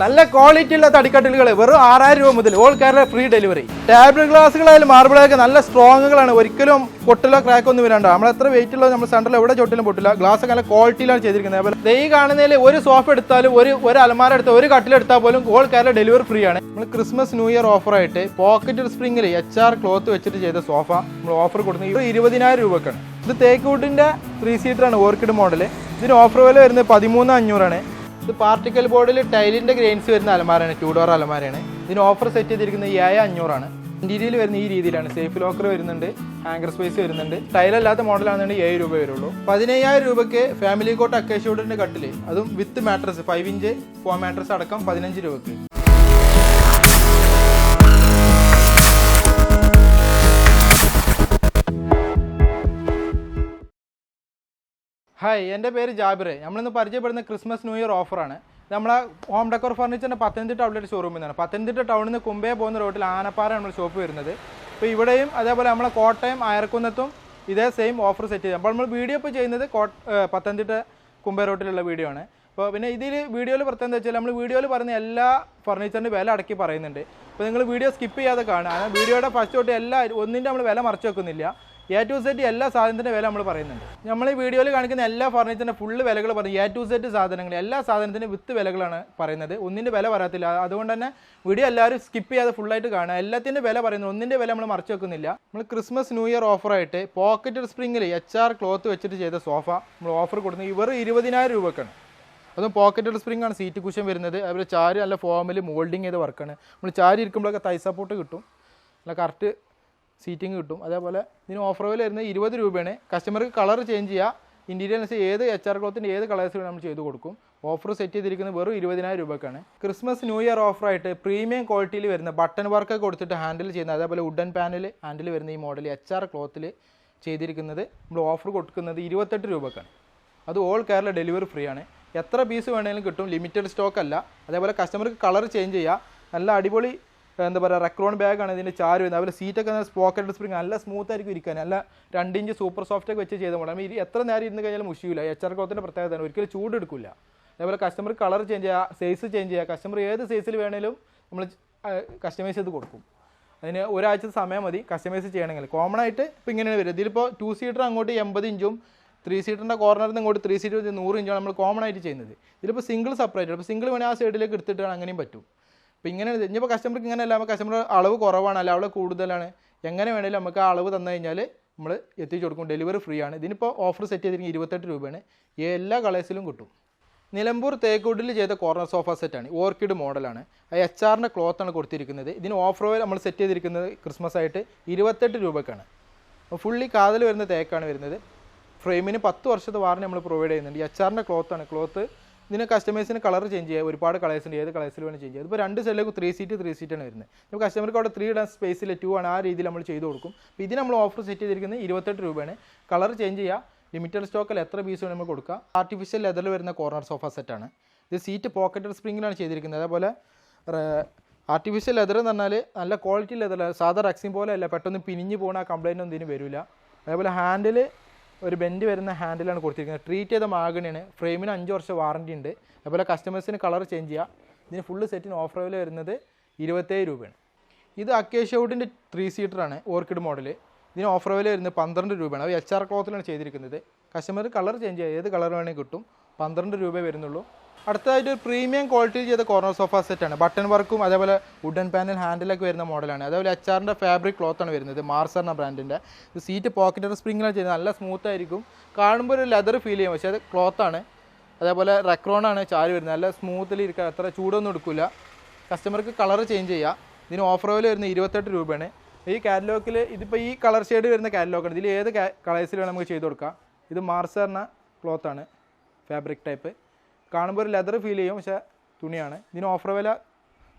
നല്ല ക്വാളിറ്റി ഉള്ള തടിക്കട്ടിലുകൾ വെറും ആറായിരം രൂപ മുതൽ all Kerala free delivery tablet ഗ്ലാസുകളായാലും മാർബിളൊക്കെ നല്ല സ്ട്രോങ്ങുകളാണ് ഒരിക്കലും പൊട്ടലോ ക്രാക്ക് ഒന്നും വരാണ്ട് നമ്മൾ എത്ര വെയിറ്റ് ഉള്ളത് നമ്മൾ സെന്ററിൽ എവിടെ ചോട്ടിലും പൊട്ടില്ല. ഗ്ലാസ് നല്ല ക്വാളിറ്റിയിലാണ് ചെയ്തിരിക്കുന്നത്. അതുപോലെ ദൈ കാണുന്നതിൽ ഒരു സോഫ എടുത്താലും ഒരു ഒരു അലമാര എടുത്താൽ ഒരു കട്ടിലെടുത്താൽ പോലും ഓൾ കേരള ഡെലിവറി ഫ്രീ ആണ്. നമ്മൾ ക്രിസ്മസ് ന്യൂ ഇയർ ഓഫറായിട്ട് പോക്കറ്റ് സ്പ്രിങ്ങിൽ എച്ച് ആർ ക്ലോത്ത് വെച്ചിട്ട് ചെയ്ത സോഫ നമ്മൾ ഓഫർ കൊടുക്കുന്നത് ഇരുപതിനായിരം രൂപക്കാണ്. ഇത് തേക്കൂട്ടിന്റെ ത്രീ സീറ്ററാണ് ഓർക്കിഡ് മോഡൽ ഇതിന് ഓഫർ വില വരുന്നത് പതിമൂന്ന് അഞ്ഞൂറാണ്. ഇത് പാർട്ടിക്കൽ ബോർഡിൽ ടൈലിന്റെ ഗ്രെയിൻസ് വരുന്ന അലമാരയാണ് ടൂ ഡോർ അലമാരയാണ്. ഇതിന് ഓഫർ സെറ്റ് ചെയ്തിരിക്കുന്നത് ഏഴ് അഞ്ഞൂറാണ്. ഇന്റീരിയൽ വരുന്ന ഈ രീതിയിലാണ്. സേഫ് ലോക്കർ വരുന്നുണ്ട് ഹാങ്കർ സ്പേസ് വരുന്നുണ്ട്. ടൈലല്ലാത്ത മോഡലാണെന്നുണ്ടെങ്കിൽ ഏഴ് രൂപ വരുള്ളൂ. പതിനയ്യായിരം രൂപയ്ക്ക് ഫാമിലി കോട്ട് അക്കേഷ്യൂഡിന്റെ കട്ടിൽ അതും with mattress five inch four mattress അടക്കം പതിനഞ്ച് രൂപയ്ക്ക്. ഹായ് എന്റെ പേര് ജാബിർ നമ്മളിന്ന് പരിചയപ്പെടുന്ന ക്രിസ്മസ് ന്യൂ ഇയർ ഓഫറാണ്. നമ്മളെ ഹോം ഡെക്കോർ ഫർണിച്ചറിന്റെ പത്തനംതിട്ട ഔട്ട്ലെറ്റ് ഷോറൂമിൽ നിന്നാണ്. പത്തനംതിട്ട ടൗണിൽ നിന്ന് കുമ്പേ പോകുന്ന റോട്ടിൽ ആനപ്പാറ നമ്മൾ ഷോപ്പ് വരുന്നത്. അപ്പോൾ ഇവിടെയും അതേപോലെ നമ്മളെ കോട്ടയം അയർക്കുന്നത്തും ഇതേ സെയിം ഓഫർ സെറ്റ് ചെയ്യാം അപ്പോൾ നമ്മൾ വീഡിയോ ഇപ്പോൾ ചെയ്യുന്നത് കോ ഏഹ് പത്തനംതിട്ട കുമ്പേ റോട്ടിലുള്ള വീഡിയോ ആണ്. അപ്പോൾ പിന്നെ ഇതിൽ വീഡിയോയിൽ പ്രത്യേകം എന്താ വെച്ചാൽ നമ്മൾ വീഡിയോയിൽ പറയുന്ന എല്ലാ ഫർണിച്ചറിന്റെ വില അടക്കി പറയുന്നുണ്ട്. അപ്പോൾ നിങ്ങൾ വീഡിയോ സ്കിപ്പ് ചെയ്യാതെ കാണുക. വീഡിയോയുടെ ഫസ്റ്റ് തൊട്ട് എല്ലാ ഒന്നിന്റെ നമ്മൾ വില മറച്ചു വെക്കുന്നില്ല. എ ടു സെറ്റ് എല്ലാ സാധനത്തിന്റെ വില നമ്മൾ പറയുന്നുണ്ട്. നമ്മൾ ഈ വീഡിയോയിൽ കാണിക്കുന്ന എല്ലാ ഫർണിച്ചറിന്റെ ഫുള്ള് വിലകൾ പറയും എ ടു സെറ്റ് സാധനങ്ങൾ എല്ലാ സാധനത്തിന്റെ വിത്ത് വിലകളാണ് പറയുന്നത്. ഒന്നിന്റെ വില പറയത്തില്ല അതുകൊണ്ട് തന്നെ വീഡിയോ എല്ലാവരും സ്കിപ്പ് ചെയ്യാതെ ഫുള്ളായിട്ട് കാണുക. എല്ലാത്തിന്റെ വില പറയുന്നത് ഒന്നിന്റെ വില നമ്മൾ മറച്ചു വെക്കുന്നില്ല. നമ്മൾ ക്രിസ്മസ് ന്യൂ ഇയർ ഓഫറായിട്ട് പോക്കറ്റ് സ്പ്രിങ്ങിൽ എച്ച് ആർ ക്ലോത്ത് വെച്ചിട്ട് ചെയ്ത സോഫ നമ്മൾ ഓഫർ കൊടുക്കുന്നത്. ഇവർ ഇരുപതിനായിരം രൂപക്കാണ്. അതും പോക്കറ്റ് സ്പ്രിംഗ് ആണ്. സീറ്റ് കുഷൻ വരുന്നത്. അതുപോലെ ചാരി നല്ല ഫോമിൽ മോൾഡിങ് ചെയ്ത് വർക്കാണ് നമ്മൾ ചാരി ഇരിക്കുമ്പോഴൊക്കെ തൈ സപ്പോർട്ട് കിട്ടും. നല്ല കറക്റ്റ് സീറ്റിംഗ് കിട്ടും. അതേപോലെ ഇതിന് ഓഫർ വില വരുന്നത് ഇരുപത് രൂപയാണ്. കസ്റ്റമർക്ക് കളർ ചേഞ്ച് ചെയ്യുക ഇന്റീരിയർ ഏത് എച്ച് ആർ ക്ലോത്തിന്റെ ഏത് കളേഴ്സ് നമ്മൾ ചെയ്ത് കൊടുക്കും. ഓഫർ സെറ്റ് ചെയ്തിരിക്കുന്നത് വെറും ഇരുപതിനായിരം രൂപക്കാണ്. ക്രിസ്മസ് ന്യൂ ഇയർ ഓഫറായിട്ട് പ്രീമിയം ക്വാളിറ്റിയിൽ വരുന്ന ബട്ടൺ വർക്ക് കൊടുത്തിട്ട് ഹാൻഡിൽ ചെയ്യുന്ന അതേപോലെ വുഡൻ പാനൽ ഹാൻഡിൽ വരുന്ന ഈ മോഡൽ എച്ച് ആർ ക്ലോത്തിൽ ചെയ്തിരിക്കുന്നത് നമ്മൾ ഓഫർ കൊടുക്കുന്നത് ഇരുപത്തെട്ട് രൂപക്കാണ്. അത് ഓൾ കേരള ഡെലിവറി ഫ്രീ ആണ്. എത്ര പീസ് വേണമെങ്കിലും കിട്ടും. ലിമിറ്റഡ് സ്റ്റോക്ക് അല്ല. അതേപോലെ കസ്റ്റമർക്ക് കളർ ചേഞ്ച് ചെയ്യുക നല്ല അടിപൊളി എന്താ പറയുക റെക്രോൺ ബാഗാണ് ഇതിന്റെ ചാര് വരുന്നത്. അതുപോലെ സീറ്റൊക്കെ നല്ല പോക്കറ്റ് സ്പ്രിങ് നല്ല സ്മൂത്ത് ആയിരിക്കും ഇരിക്കാൻ. നല്ല രണ്ട് ഇഞ്ച് സൂപ്പർ സോഫ്റ്റ് ഒക്കെ വെച്ച് ചെയ്ത മോഡൽ ഇത് എത്ര നേരം ഇരുന്ന് കഴിഞ്ഞാലും മുഷിയില്ല എച്ച് ആർ ക്ലോത്തിന്റെ പ്രത്യേകതയാണ് ഒരിക്കലും ചൂട് എടുക്കില്ല അതേപോലെ കസ്റ്റമർ കളർ ചേഞ്ച് ചെയ്യുക സൈസ് ചേഞ്ച് ചെയ്യുക കസ്റ്റമർ ഏത് സൈസിൽ വേണേലും നമ്മൾ കസ്റ്റമൈസ് ചെയ്ത് കൊടുക്കും. അതിന് ഒരാഴ്ച സമയം മതി കസ്റ്റമൈസ് ചെയ്യണമെങ്കിൽ. കോമൺ ആയിട്ട് ഇപ്പോൾ ഇങ്ങനെയാണ് വരും ഇതിലിപ്പോൾ ടു സീറ്റർ അങ്ങോട്ട് എൺപത് ഇഞ്ചും ത്രീ സീറ്ററിന്റെ കോർണറിൽ നിന്ന് ഇങ്ങോട്ട് ത്രീ സീറ്റർ നൂറ് ഇഞ്ചാണ് നമ്മൾ കോമൺ ആയിട്ട് ചെയ്യുന്നത്. ഇതിലിപ്പോൾ സിംഗിൾ സെപ്പറേറ്റ് അപ്പോൾ സിംഗിൾ വേണേൽ ആ സൈഡിലേക്ക് എടുത്തിട്ടാണ് അങ്ങനെയും പറ്റും. അപ്പോൾ ഇങ്ങനെ ഇനിയിപ്പോൾ കസ്റ്റമർക്ക് ഇങ്ങനെ അല്ല കസ്റ്റമർ അളവ് കുറവാണ് അല്ല അളവ് കൂടുതലാണ്. എങ്ങനെ വേണമെങ്കിലും നമുക്ക് അളവ് തന്നു കഴിഞ്ഞാൽ നമ്മൾ എത്തിച്ചു കൊടുക്കും ഡെലിവറി ഫ്രീ ആണ്. ഇതിനിപ്പോൾ ഓഫർ സെറ്റ് ചെയ്തിരിക്കുന്നത് ഇരുപത്തെട്ട് രൂപയാണ്. എല്ലാ കളേഴ്സിലും കിട്ടും. നിലമ്പൂർ തേക്കൂട്ടിൽ ചെയ്ത കോർണർ സോഫ സെറ്റാണ് ഓർക്കിഡ് മോഡലാണ് അത് എച്ച് ആറിന്റെ ക്ലോത്താണ് കൊടുത്തിരിക്കുന്നത്. ഇതിന് ഓഫർ നമ്മൾ സെറ്റ് ചെയ്തിരിക്കുന്നത് ക്രിസ്മസ് ആയിട്ട് ഇരുപത്തെട്ട് രൂപക്കാണ്. ഫുള്ളി കാതൽ വരുന്ന തേക്കാണ് വരുന്നത്. ഫ്രെയിമിന് പത്ത് വർഷത്തെ വാറണ്ടി നമ്മൾ പ്രൊവൈഡ് ചെയ്യുന്നുണ്ട്. എച്ച് ആറിന്റെ ക്ലോത്താണ് ക്ലോത്ത് ഇതിന് കസ്റ്റമേഴ്സിന് കളർ ചേഞ്ച് ചെയ്യുക ഒരുപാട് കളേഴ്സ് ഉണ്ട്. ഏത് കളേഴ്സിൽ വേണം ചേഞ്ച് ചെയ്യുക ഇപ്പോൾ രണ്ട് സൈഡിലേക്ക് ത്രീ സീറ്റ് ത്രീ സീറ്റാണ് വരുന്നത്. അപ്പോൾ കസ്റ്റമർക്ക് അവിടെ ത്രീ ഇടാൻ സ്പേസിൽ ടു ആണ്. ആ രീതിയിൽ നമ്മൾ ചെയ്ത് കൊടുക്കും. അപ്പോൾ ഇതിന് നമ്മൾ ഓഫർ സെറ്റ് ചെയ്തിരിക്കുന്നത് ഇരുപത്തെട്ട് രൂപയാണ്. കളർ ചേഞ്ച് ചെയ്യുക ലിമിറ്റഡ് സ്റ്റോക്കിൽ എത്ര പീസ് വേണം നമ്മൾ കൊടുക്കുക ആർട്ടിഫിഷ്യൽ ലെതറിൽ വരുന്ന കോർണർ സോഫ സെറ്റാണ് ഇത് സീറ്റ് പോക്കറ്റ് സ്പ്രിങ്ങിലാണ് ചെയ്തിരിക്കുന്നത്. അതേപോലെ ആർട്ടിഫിഷ്യൽ ലെതർ എന്ന് പറഞ്ഞാൽ നല്ല ക്വാളിറ്റി ലെതർ സാധാ റക്സിൻ പോലെ അല്ല പെട്ടെന്ന് പിനിഞ്ഞ് ആ കംപ്ലൈന്റ് ഒന്നും ഇതിന് വരില്ല അതേപോലെ ഹാൻഡിൽ ഒരു ബെൻഡ് വരുന്ന ഹാൻഡിലാണ് കൊടുത്തിരിക്കുന്നത്. ട്രീറ്റ് ചെയ്ത മാഗണിയാണ്. ഫ്രെയിമിന് അഞ്ച് വർഷം വാറന്റി ഉണ്ട്. അതുപോലെ കസ്റ്റമേഴ്സിന് കളർ ചേഞ്ച് ചെയ്യുക ഇതിന് ഫുള്ള് സെറ്റിന് ഓഫർ വില വരുന്നത് ഇരുപത്തേഴ് രൂപയാണ്. ഇത് അക്കേഷ്യൗഡിന്റെ ത്രീ സീറ്ററാണ് ഓർക്കിഡ് മോഡൽ ഇതിന് ഓഫർ വില വരുന്നത് പന്ത്രണ്ട് രൂപയാണ്. അത് എച്ച് ആർ ക്ലോത്തിലാണ് ചെയ്തിരിക്കുന്നത്. കസ്റ്റമർ കളർ ചേഞ്ച് ചെയ്യുക ഏത് കളർ വേണമെങ്കിൽ കിട്ടും. പന്ത്രണ്ട് രൂപയേ വരുന്നുള്ളൂ. അടുത്തതായിട്ട് ഒരു പ്രീമിയം ക്വാളിറ്റിയിൽ ചെയ്ത കോർണർ സോഫ സെറ്റ് ആണ്. ബട്ടൺ വർക്കും അതേപോലെ വുഡൻ പാനൽ ഹാൻഡിലൊക്കെ വരുന്ന മോഡലാണ് അതേപോലെ എച്ച് ആറിന്റെ ഫാബ്രിക് ആണ് വരുന്നത് മാർസ് എന്ന ബ്രാൻഡിന്റെ ഇത് സീറ്റ് പോക്കറ്റ് സ്പ്രിങ്ങിലാണ് ചെയ്യുന്നത്. നല്ല സ്മൂത്ത് ആയിരിക്കും. കാണുമ്പോൾ ഒരു ലെതർ ഫീൽ ചെയ്യും. പക്ഷേ അത് ക്ലോത്താണ് അതേപോലെ റെക്രോണാണ് ചാരി വരുന്നത്. നല്ല സ്മൂത്തിൽ ഇരിക്കുക അത്ര ചൂടൊന്നും എടുക്കില്ല കസ്റ്റമർക്ക് കളർ ചേഞ്ച് ചെയ്യുക ഇതിന് ഓഫർ വില വരുന്നത് ഇരുപത്തെട്ട് രൂപയാണ്. ഈ കാറ്റലോഗിൽ ഇതിപ്പോൾ ഈ കളർ ഷെയ്ഡ് വരുന്ന കാറ്റലോഗാണ് ഇതിൽ ഏത് കളേഴ്സിൽ വേണം നമുക്ക് ചെയ്ത് കൊടുക്കാം? ഇത് മാർസറിന ക്ലോത്താണ് ഫാബ്രിക് ടൈപ്പ് കാണുമ്പോൾ ഒരു ലെതർ ഫീൽ ചെയ്യും. പക്ഷേ തുണിയാണ്. ഇതിന് ഓഫർ വില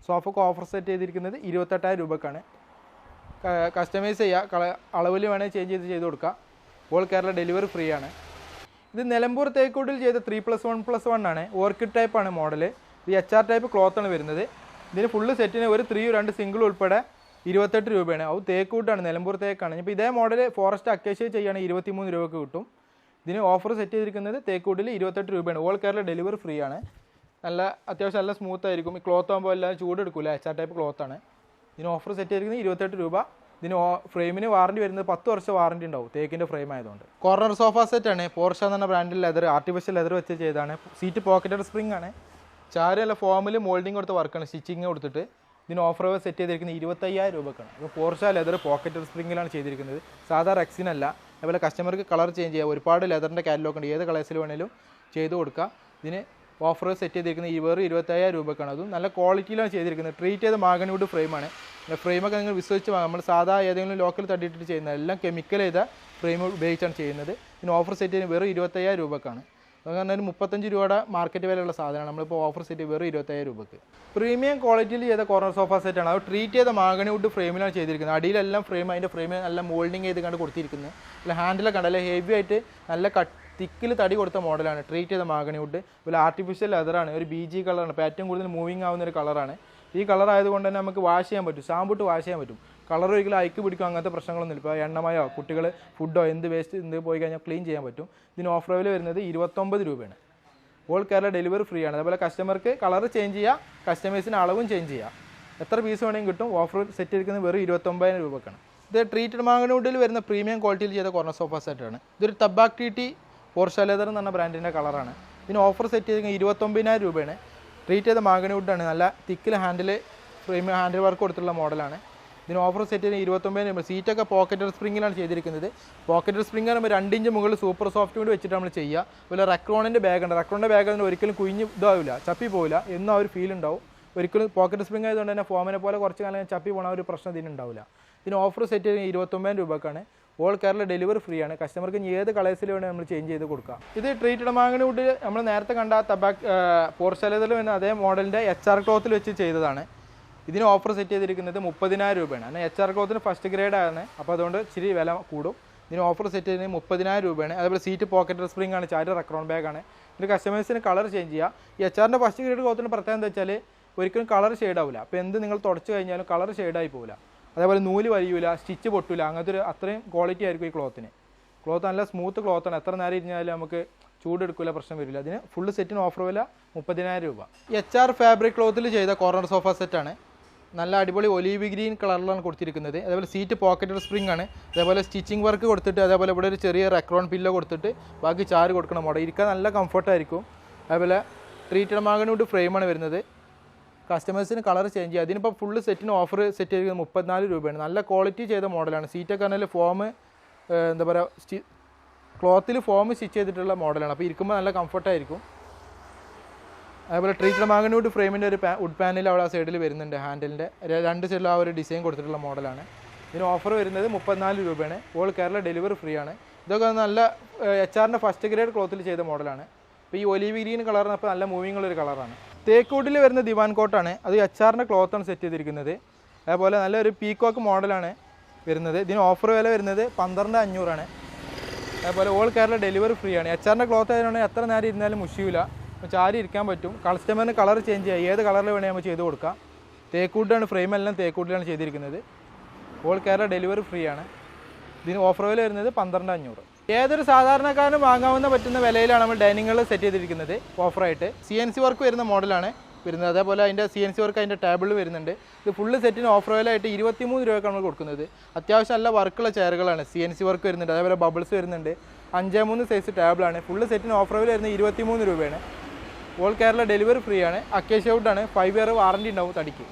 സോഫക്ക് ഓഫർ സെറ്റ് ചെയ്തിരിക്കുന്നത് ഇരുപത്തെട്ടായിരം രൂപക്കാണ്. കസ്റ്റമൈസ് ചെയ്യുക കള അളവിൽ വേണമെങ്കിൽ ചേഞ്ച് ചെയ്ത് ചെയ്ത് കൊടുക്കുക ഓൾ കേരള ഡെലിവറി ഫ്രീ ആണ്. ഇത് നിലമ്പൂർ തേക്കൂട്ടിൽ ചെയ്ത three plus one plus one ആണ്. ഓർക്കിഡ് ടൈപ്പാണ് മോഡൽ ഇത് എച്ച് ആർ ടൈപ്പ് ക്ലോത്താണ് വരുന്നത്. ഇതിന് ഫുള്ള് സെറ്റിന് ഒരു ത്രീ രണ്ട് സിംഗിൾ ഉൾപ്പെടെ ഇരുപത്തെട്ട് രൂപയാണ്. അത് തേക്കൂട്ടാണ്. നിലമ്പൂർ തേക്കാണ്. ഇപ്പോൾ ഇതേ മോഡൽ ഫോറസ്റ്റ് അക്കേഷ്യ ചെയ്യുകയാണെങ്കിൽ ഇരുപത്തിമൂന്ന് രൂപക്ക് കിട്ടും. ഇതിന് ഓഫർ സെറ്റ് ചെയ്തിരിക്കുന്നത് തേക്കൂട്ടിൽ ഇരുപത്തെട്ട് രൂപയാണ്. ഓൾ കേരള ഡെലിവറി ഫ്രീ ആണ്. നല്ല അത്യാവശ്യം നല്ല സ്മൂത്ത് ആയിരിക്കും. ഈ ക്ലോത്ത് ആകുമ്പോൾ എല്ലാം ചൂടെടുക്കില്ല എച്ച് ആർ ടൈപ്പ് ആണ്. ഇതിന് ഓഫർ സെറ്റ് ചെയ്തിരിക്കുന്നത് ഇരുപത്തെട്ട് രൂപ. ഇതിന് ഫ്രെയിമിന് വാറണ്ടി വരുന്നത് പത്ത് വർഷം വാറണ്ടി ഉണ്ടാവും തേക്കിന്റെ ഫ്രെയിം ആയതുകൊണ്ട്. കോർണർ സോഫ സെറ്റ് ആണ്. പോർഷ എന്ന ബ്രാൻഡിൽ ലെതർ ആർട്ടിഫിഷ്യൽ ലെതർ വെച്ച് ചെയ്താണ് സീറ്റ് പോക്കറ്റഡ് സ്പ്രിംഗ് ആണ്. ചാരല്ല ഫോമിൽ മോൾഡിംഗ് കൊടുത്ത വർക്കാണ് സ്റ്റിച്ചിങ് കൊടുത്തിട്ട് ഇതിന് ഓഫർ സെറ്റ് ചെയ്തിരിക്കുന്നത് ഇരുപത്തയ്യായിരം രൂപക്കാണ്. അപ്പോൾ പോർഷ ലെതർ പോക്കറ്റഡ് സ്പ്രിങ്ങിലാണ് ചെയ്തിരിക്കുന്നത്. സാധാ റെക്സിനല്ല അതുപോലെ കസ്റ്റമർക്ക് കളർ ചേഞ്ച് ചെയ്യാം. ഒരുപാട് ലെതറിന്റെ കാറ്റലോഗ് ഉണ്ട്. ഏത് കളേഴ്സിൽ വേണേലും ചെയ്ത് കൊടുക്കുക ഇതിന് ഓഫർ സെറ്റ് ചെയ്തിരിക്കുന്നത് വെറും ഇരുപത്തയ്യായിരം രൂപക്കാണ്. അതും നല്ല ക്വാളിറ്റിയിലാണ് ചെയ്തിരിക്കുന്നത്. ട്രീറ്റ് ചെയ്ത മാഗണിവുഡ് ഫ്രെയിമാണ് ഫ്രെയിമൊക്കെ നിങ്ങൾ വിശ്വസിച്ച് നമ്മൾ സാധാ ഏതെങ്കിലും ലോക്കൽ തട്ടിയിട്ട് ചെയ്യുന്നത് എല്ലാം കെമിക്കൽ ചെയ്ത ഫ്രെയിം ഉപയോഗിച്ചാണ് ചെയ്യുന്നത്. ഇതിന് ഓഫർ സെറ്റ് ചെയ്യുന്നത് വെറും ഇരുപത്തയ്യായിരം രൂപക്കാണ്. അത് കാരണം ഒരു മുപ്പത്തഞ്ച് രൂപയുടെ മാർക്കറ്റ് വിലയുള്ള സാധനമാണ്. നമ്മളിപ്പോൾ ഓഫർ സെറ്റ് വെറും ഇരുപത്തയ്യായിരം രൂപയ്ക്ക് പ്രീമിയം ക്വാളിറ്റിയിൽ ചെയ്ത കോർണർ സോഫ സെറ്റാണ് അത് ട്രീറ്റ് ചെയ്ത മാഗണി വുഡ് ഫ്രെയിമിലാണ് ചെയ്തിരിക്കുന്നത്. അടിയിലെല്ലാം ഫ്രെയിം അതിന്റെ ഫ്രെയിം നല്ല മോൾഡിങ് ചെയ്ത് കണ്ട് കൊടുത്തിരിക്കുന്നത് അല്ല ഹാൻഡിലൊക്കെ ഉണ്ട് ഹെവി ആയിട്ട് നല്ല തിക്കിൽ തടി കൊടുത്ത മോഡലാണ് ട്രീറ്റ് ചെയ്ത മാഗണി വുഡ് അതുപോലെ ആർട്ടിഫിഷ്യൽ ലെതറാണ് ഒരു ബി ജി കളറാണ് ഏറ്റവും കൂടുതൽ മൂവിങ് ആവുന്ന ഒരു കളറാണ് ഈ കളർ ആയതുകൊണ്ട് തന്നെ നമുക്ക് വാഷ് ചെയ്യാൻ പറ്റും. സാമ്പിട്ട് വാഷ് ചെയ്യാൻ പറ്റും. കളർ ഒരിക്കലും അയക്ക് പിടിക്കും അങ്ങനത്തെ പ്രശ്നങ്ങളൊന്നും ഇല്ല. ഇപ്പോൾ എണ്ണമയോ കുട്ടികൾ ഫുഡോ എന്ത് വേസ്റ്റ് എന്ത് പോയി കഴിഞ്ഞാൽ ക്ലീൻ ചെയ്യാൻ പറ്റും. ഇതിന് ഓഫർ വില വരുന്നത് ഇരുപത്തൊമ്പത് രൂപയാണ്. ഓൾ കേരള ഡെലിവറി ഫ്രീ ആണ്. അതുപോലെ കസ്റ്റമർക്ക് കളർ ചേഞ്ച് ചെയ്യുക കസ്റ്റമേഴ്സിന് അളവും ചേഞ്ച് ചെയ്യുക എത്ര പീസ് വേണമെങ്കിലും കിട്ടും. ഓഫർ സെറ്റ് എടുക്കുന്നത് വെറും ഇരുപത്തൊമ്പതിനായിരം രൂപക്കാണ്. ഇത് ട്രീറ്റഡ് മാങ്ങനൂഡിൽ വരുന്ന പ്രീമിയം ക്വാളിറ്റിയിൽ ചെയ്ത കോർണർ സോഫ സെറ്റാണ് ഇതൊരു തബാക് ടി ടി പോർഷ ലെതർ എന്ന് പറഞ്ഞ ബ്രാൻഡിന്റെ കളറാണ് ഇതിന് ഓഫർ സെറ്റ് ചെയ്തിരിക്കുന്നത് ഇരുപത്തൊമ്പതിനായിരം രൂപയാണ്. ട്രീറ്റ് ചെയ്ത മാഗണി നല്ല തിക്കിൽ ഹാൻഡിൽ പ്രീമിയം ഹാൻഡിൽ വർക്ക് കൊടുത്തിട്ടുള്ള മോഡലാണ് ഇതിന് ഓഫർ സെറ്റ് ചെയ്യുന്ന ഇരുപത്തൊമ്പതിന് രൂപ സീറ്റൊക്കെ പോക്കറ്റഡ് സ്പ്രിങ്ങിലാണ് ചെയ്തിരിക്കുന്നത്. പോക്കറ്റഡ് സ്പ്രിങ് നമ്മൾ രണ്ട് ഇഞ്ച് മുകളിൽ സൂപ്പർ സോഫ്റ്റ് കൊണ്ട് വെച്ചിട്ട് നമ്മൾ ചെയ്യുക. അതുപോലെ റെക്രോണിന്റെ ബാഗ് ഉണ്ട്. റെക്രോണിന്റെ ബാഗ് അതിന് ഒരിക്കലും കുഞ്ഞ് ഇതാവില്ല. ചപ്പി പോവില്ല. എന്നും ആ ഒരു ഫീൽ ഉണ്ടാവും. ഒരിക്കലും പോക്കറ്റ് സ്പ്രിങ് ആയതുകൊണ്ട് തന്നെ ഫോമിനെ പോലെ കുറച്ച് കാലം ചപ്പി പോകണ ഒരു പ്രശ്നം ഇതിന് ഉണ്ടാവില്ല. ഇതിന് ഓഫർ സെറ്റ് ചെയ്യുന്നത് ഇരുപത്തൊമ്പതിന് രൂപക്കാണ്. ഓൾ കേരള ഡെലിവറി ഫ്രീ ആണ്. കസ്റ്റമർക്ക് ഇനി ഏത് കളേഴ്സിൽ വേണമെങ്കിൽ നമ്മൾ ചേഞ്ച് ചെയ്ത് കൊടുക്കാം. ഇത് ട്രീറ്റഡ് മാങ്ങിന് കൂട്ടി നമ്മൾ നേരത്തെ കണ്ട തബാക് പോർച്ചലതിൽ വരുന്ന അതേ മോഡലിന്റെ എച്ച് ആർ ക്ലോത്തിൽ വെച്ച് ചെയ്തതാണ്. ഇതിന് ഓഫർ സെറ്റ് ചെയ്തിരിക്കുന്നത് മുപ്പതിനായിരം രൂപയാണ്. കാരണം എച്ച് ആർ ക്ലോത്തിന് ഫസ്റ്റ് ഗ്രേഡ് ആണ്. അപ്പോൾ അതുകൊണ്ട് ഇച്ചിരി വില കൂടും. ഇതിന് ഓഫർ സെറ്റ് ചെയ്യുന്നത് മുപ്പതിനായിരം രൂപയാണ്. അതേപോലെ സീറ്റ് പോക്കറ്റ് സ്പ്രിംഗ് ആണ് ചാരി റെക്രോൺ ബാഗാണ് ഇതിന് കസ്റ്റമേഴ്സിന് കളർ ചേഞ്ച് ചെയ്യുക ഈ എച്ച് ആറിന്റെ ഫസ്റ്റ് ഗ്രേഡ് ക്ലോത്തിന് പ്രത്യേകം എന്താ വെച്ചാൽ ഒരിക്കലും കളർ ഷെയ്ഡ് ആവില്ല അപ്പോൾ എന്ത് നിങ്ങൾ തുടച്ച് കഴിഞ്ഞാലും കളർ ഷെയ്ഡായി പോവില്ല. അതേപോലെ നൂൽ വലിയൂല സ്റ്റിച്ച് പൊട്ടില്ല അങ്ങനത്തെ ഒരു അത്രയും ക്വാളിറ്റി ആയിരിക്കും ഈ ക്ലോത്തിന് ക്ലോത്ത് നല്ല സ്മൂത്ത് ക്ലോത്താണ് എത്ര നേരം ഇരുന്നാലും നമുക്ക് ചൂടെടുക്കില്ല പ്രശ്നം വരില്ല. അതിന് ഫുള്ള് സെറ്റിന് ഓഫർ വില മുപ്പതിനായിരം രൂപ. എച്ച് ആർ ഫാബ്രിക് ക്ലോത്തിൽ ചെയ്ത കോർണർ സോഫ സെറ്റാണ് നല്ല അടിപൊളി ഒലീവ് ഗ്രീൻ കളറിലാണ് കൊടുത്തിരിക്കുന്നത്. അതേപോലെ സീറ്റ് പോക്കറ്റഡ് സ്പ്രിംഗ് ആണ്. അതേപോലെ സ്റ്റിച്ചിങ് വർക്ക് കൊടുത്തിട്ട് അതേപോലെ ഇവിടെ ഒരു ചെറിയ റെക്രോൺ പില്ലോ കൊടുത്തിട്ട് ബാക്കി ചാറ് കൊടുക്കണം. മോഡൽ ഇരിക്കാൻ നല്ല കംഫർട്ടായിരിക്കും അതേപോലെ ട്രീറ്റഡ് മാഗനോട് ഫ്രെയിമാണ് വരുന്നത്. കസ്റ്റമേഴ്സിന് കളർ ചേഞ്ച് ചെയ്യുക അതിനിപ്പോൾ ഫുള്ള് സെറ്റിന് ഓഫർ സെറ്റ് ചെയ്തിരിക്കുന്നത് മുപ്പത്തിനാല് രൂപയാണ്. നല്ല ക്വാളിറ്റി ചെയ്ത മോഡലാണ് സീറ്റൊക്കെ ആണെങ്കിൽ ഫോം എന്താ പറയുക സ്റ്റി ക്ലോത്തിൽ ഫോം സ്റ്റിച്ച് ചെയ്തിട്ടുള്ള മോഡലാണ് അപ്പോൾ ഇരിക്കുമ്പോൾ നല്ല കംഫർട്ടായിരിക്കും അതേപോലെ ട്രീറ്റഡ് മാഗനൂഡ് ഫ്രെയിമിന്റെ ഒരു വുഡ് പാനൽ അവിടെ ആ സൈഡിൽ വരുന്നുണ്ട് ഹാൻഡിലിന്റെ രണ്ട് സൈഡിലും ആ ഒരു ഡിസൈൻ കൊടുത്തിട്ടുള്ള മോഡലാണ് ഇതിന് ഓഫർ വരുന്നത് മുപ്പത്തിനാല് രൂപയാണ്. ഓൾ കേരള ഡെലിവറി ഫ്രീ ആണ് ഇതൊക്കെ നല്ല എച്ച് ആറിന്റെ ഫസ്റ്റ് ഗ്രേഡ് ക്ലോത്തിൽ ചെയ്ത മോഡലാണ് അപ്പോൾ ഈ ഒലിവ് ഗ്രീൻ കളറിന് അപ്പോൾ നല്ല മൂവിങ് ഉള്ളൊരു കളറാണ് തേക്കൂട്ടിൽ വരുന്ന ദിവാൻ കോട്ടാണ്. അത് എച്ച് ആറിന്റെ ക്ലോത്താണ് സെറ്റ് ചെയ്തിരിക്കുന്നത്. അതേപോലെ നല്ലൊരു പീക്കോക്ക് മോഡലാണ് വരുന്നത്. ഇതിന് ഓഫർ വില വരുന്നത് പന്ത്രണ്ട് അഞ്ഞൂറാണ്. അതേപോലെ ഓൾ കേരള ഡെലിവറി ഫ്രീ ആണ് എച്ച് ആറിന്റെ ക്ലോത്ത് ആയതുകൊണ്ട് എത്ര നേരം ഇരുന്നാലും മുഷിയില്ല ചാരി ഇരിക്കാൻ പറ്റും. കസ്റ്റമറിന് കളർ ചേഞ്ച് ചെയ്യാം. ഏത് കളറിൽ വേണമെങ്കിൽ നമ്മൾ ചെയ്ത് കൊടുക്കാം. തേക്കൂട്ടാണ് ഫ്രെയിം എല്ലാം തേക്കൂട്ടിലാണ് ചെയ്തിരിക്കുന്നത്. ഓൾ കേരള ഡെലിവറി ഫ്രീ ആണ്. ഇതിന് ഓഫർ വില വരുന്നത് പന്ത്രണ്ട് അഞ്ഞൂറ്. ഏതൊരു സാധാരണക്കാരനും വാങ്ങാവുന്ന പറ്റുന്ന വിലയിലാണ് നമ്മൾ ഡൈനിങ്ങുകൾ സെറ്റ് ചെയ്തിരിക്കുന്നത്. ഓഫറായിട്ട് സി എൻ സി വർക്ക് വരുന്ന മോഡലാണ് വരുന്നത്. അതേപോലെ അതിന്റെ സി എൻ സി വർക്ക് അതിന്റെ ടേബിൾ വരുന്നുണ്ട്. ഇത് ഫുള്ള് സെറ്റിന് ഓഫർ വിലയായിട്ട് ഇരുപത്തിമൂന്ന് രൂപയ്ക്കാണ് നമ്മൾ കൊടുക്കുന്നത്. അത്യാവശ്യം നല്ല വർക്കുള്ള ചെയറുകളാണ് സി എൻ സി വർക്ക് വരുന്നുണ്ട്. അതേപോലെ ബബിൾസ് വരുന്നുണ്ട്. അഞ്ചേ മൂന്ന് സൈസ് ടേബിളാണ് ഫുള്ള് സെറ്റിന് ഓഫർ വില വരുന്നത് ഇരുപത്തിമൂന്ന് രൂപയാണ്. ഓൾ കേരള ഡെലിവറി ഫ്രീ ആണ്. അക്കേഷ്യ വുഡാണ് ഫൈവ് ഇയർ വാറണ്ടി ഉണ്ടാവും തടിക്ക്.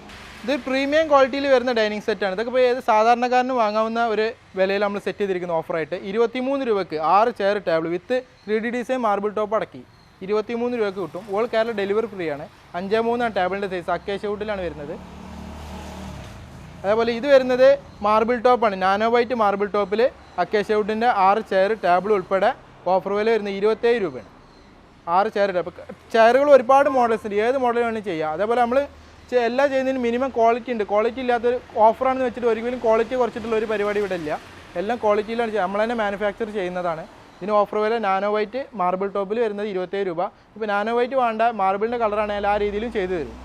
ഇത് പ്രീമിയം ക്വാളിറ്റിയിൽ വരുന്ന ഡൈനിങ് സെറ്റാണ് ഇതൊക്കെ ഇപ്പോൾ ഏത് സാധാരണക്കാരന് വാങ്ങാവുന്ന ഒരു വിലയിൽ നമ്മൾ സെറ്റ് ചെയ്തിരിക്കുന്ന ഓഫറായിട്ട് ഇരുപത്തിമൂന്ന് രൂപയ്ക്ക് ആറ് chair table with three D design marble top അടക്കി ഇരുപത്തിമൂന്ന് രൂപയ്ക്ക് കിട്ടും. ഓൾ കേരള ഡെലിവറി ഫ്രീ ആണ്. അഞ്ചേ മൂന്നാണ് ടേബിളിന്റെ സൈസ് അക്കേഷ്യ വുഡിലാണ് വരുന്നത്. അതേപോലെ ഇത് വരുന്നത് മാർബിൾ ടോപ്പാണ് നാനോ വൈറ്റ് മാർബിൾ ടോപ്പിൽ അക്കേഷ്യ വുഡിന്റെ ആറ് ചെയർ ടേബിൾ ഉൾപ്പെടെ ഓഫർ വില വരുന്നത് ഇരുപത്തേഴ് രൂപയാണ്. ആറ് ചെയർ അപ്പോൾ ചെയറുകൾ ഒരുപാട് മോഡൽസ് ഉണ്ട്. ഏത് മോഡൽ വേണമെങ്കിലും ചെയ്യാം. അതേപോലെ നമ്മൾ എല്ലാ ചെയ്യുന്നതിന് മിനിമം ക്വാളിറ്റി ഉണ്ട്. ക്വാളിറ്റി ഇല്ലാത്തൊരു ഓഫറാണെന്ന് വെച്ചിട്ട് ഒരിക്കലും ക്വാളിറ്റി കുറച്ചിട്ടുള്ള ഒരു പരിപാടി ഇവിടെ ഇല്ല. എല്ലാം ക്വാളിറ്റിയിലാണ് നമ്മൾ തന്നെ മാനുഫാക്ചർ ചെയ്യുന്നതാണ്. ഇതിന് ഓഫർ വില നാനോ വൈറ്റ് മാർബിൾ ടോപ്പിൽ വരുന്നത് ഇരുപത്തേഴ് രൂപ. ഇപ്പോൾ നാനോ വൈറ്റ് വേണ്ട. മാർബിളിന്റെ കളറാണെങ്കിൽ ആ രീതിയിലും ചെയ്തു തരും.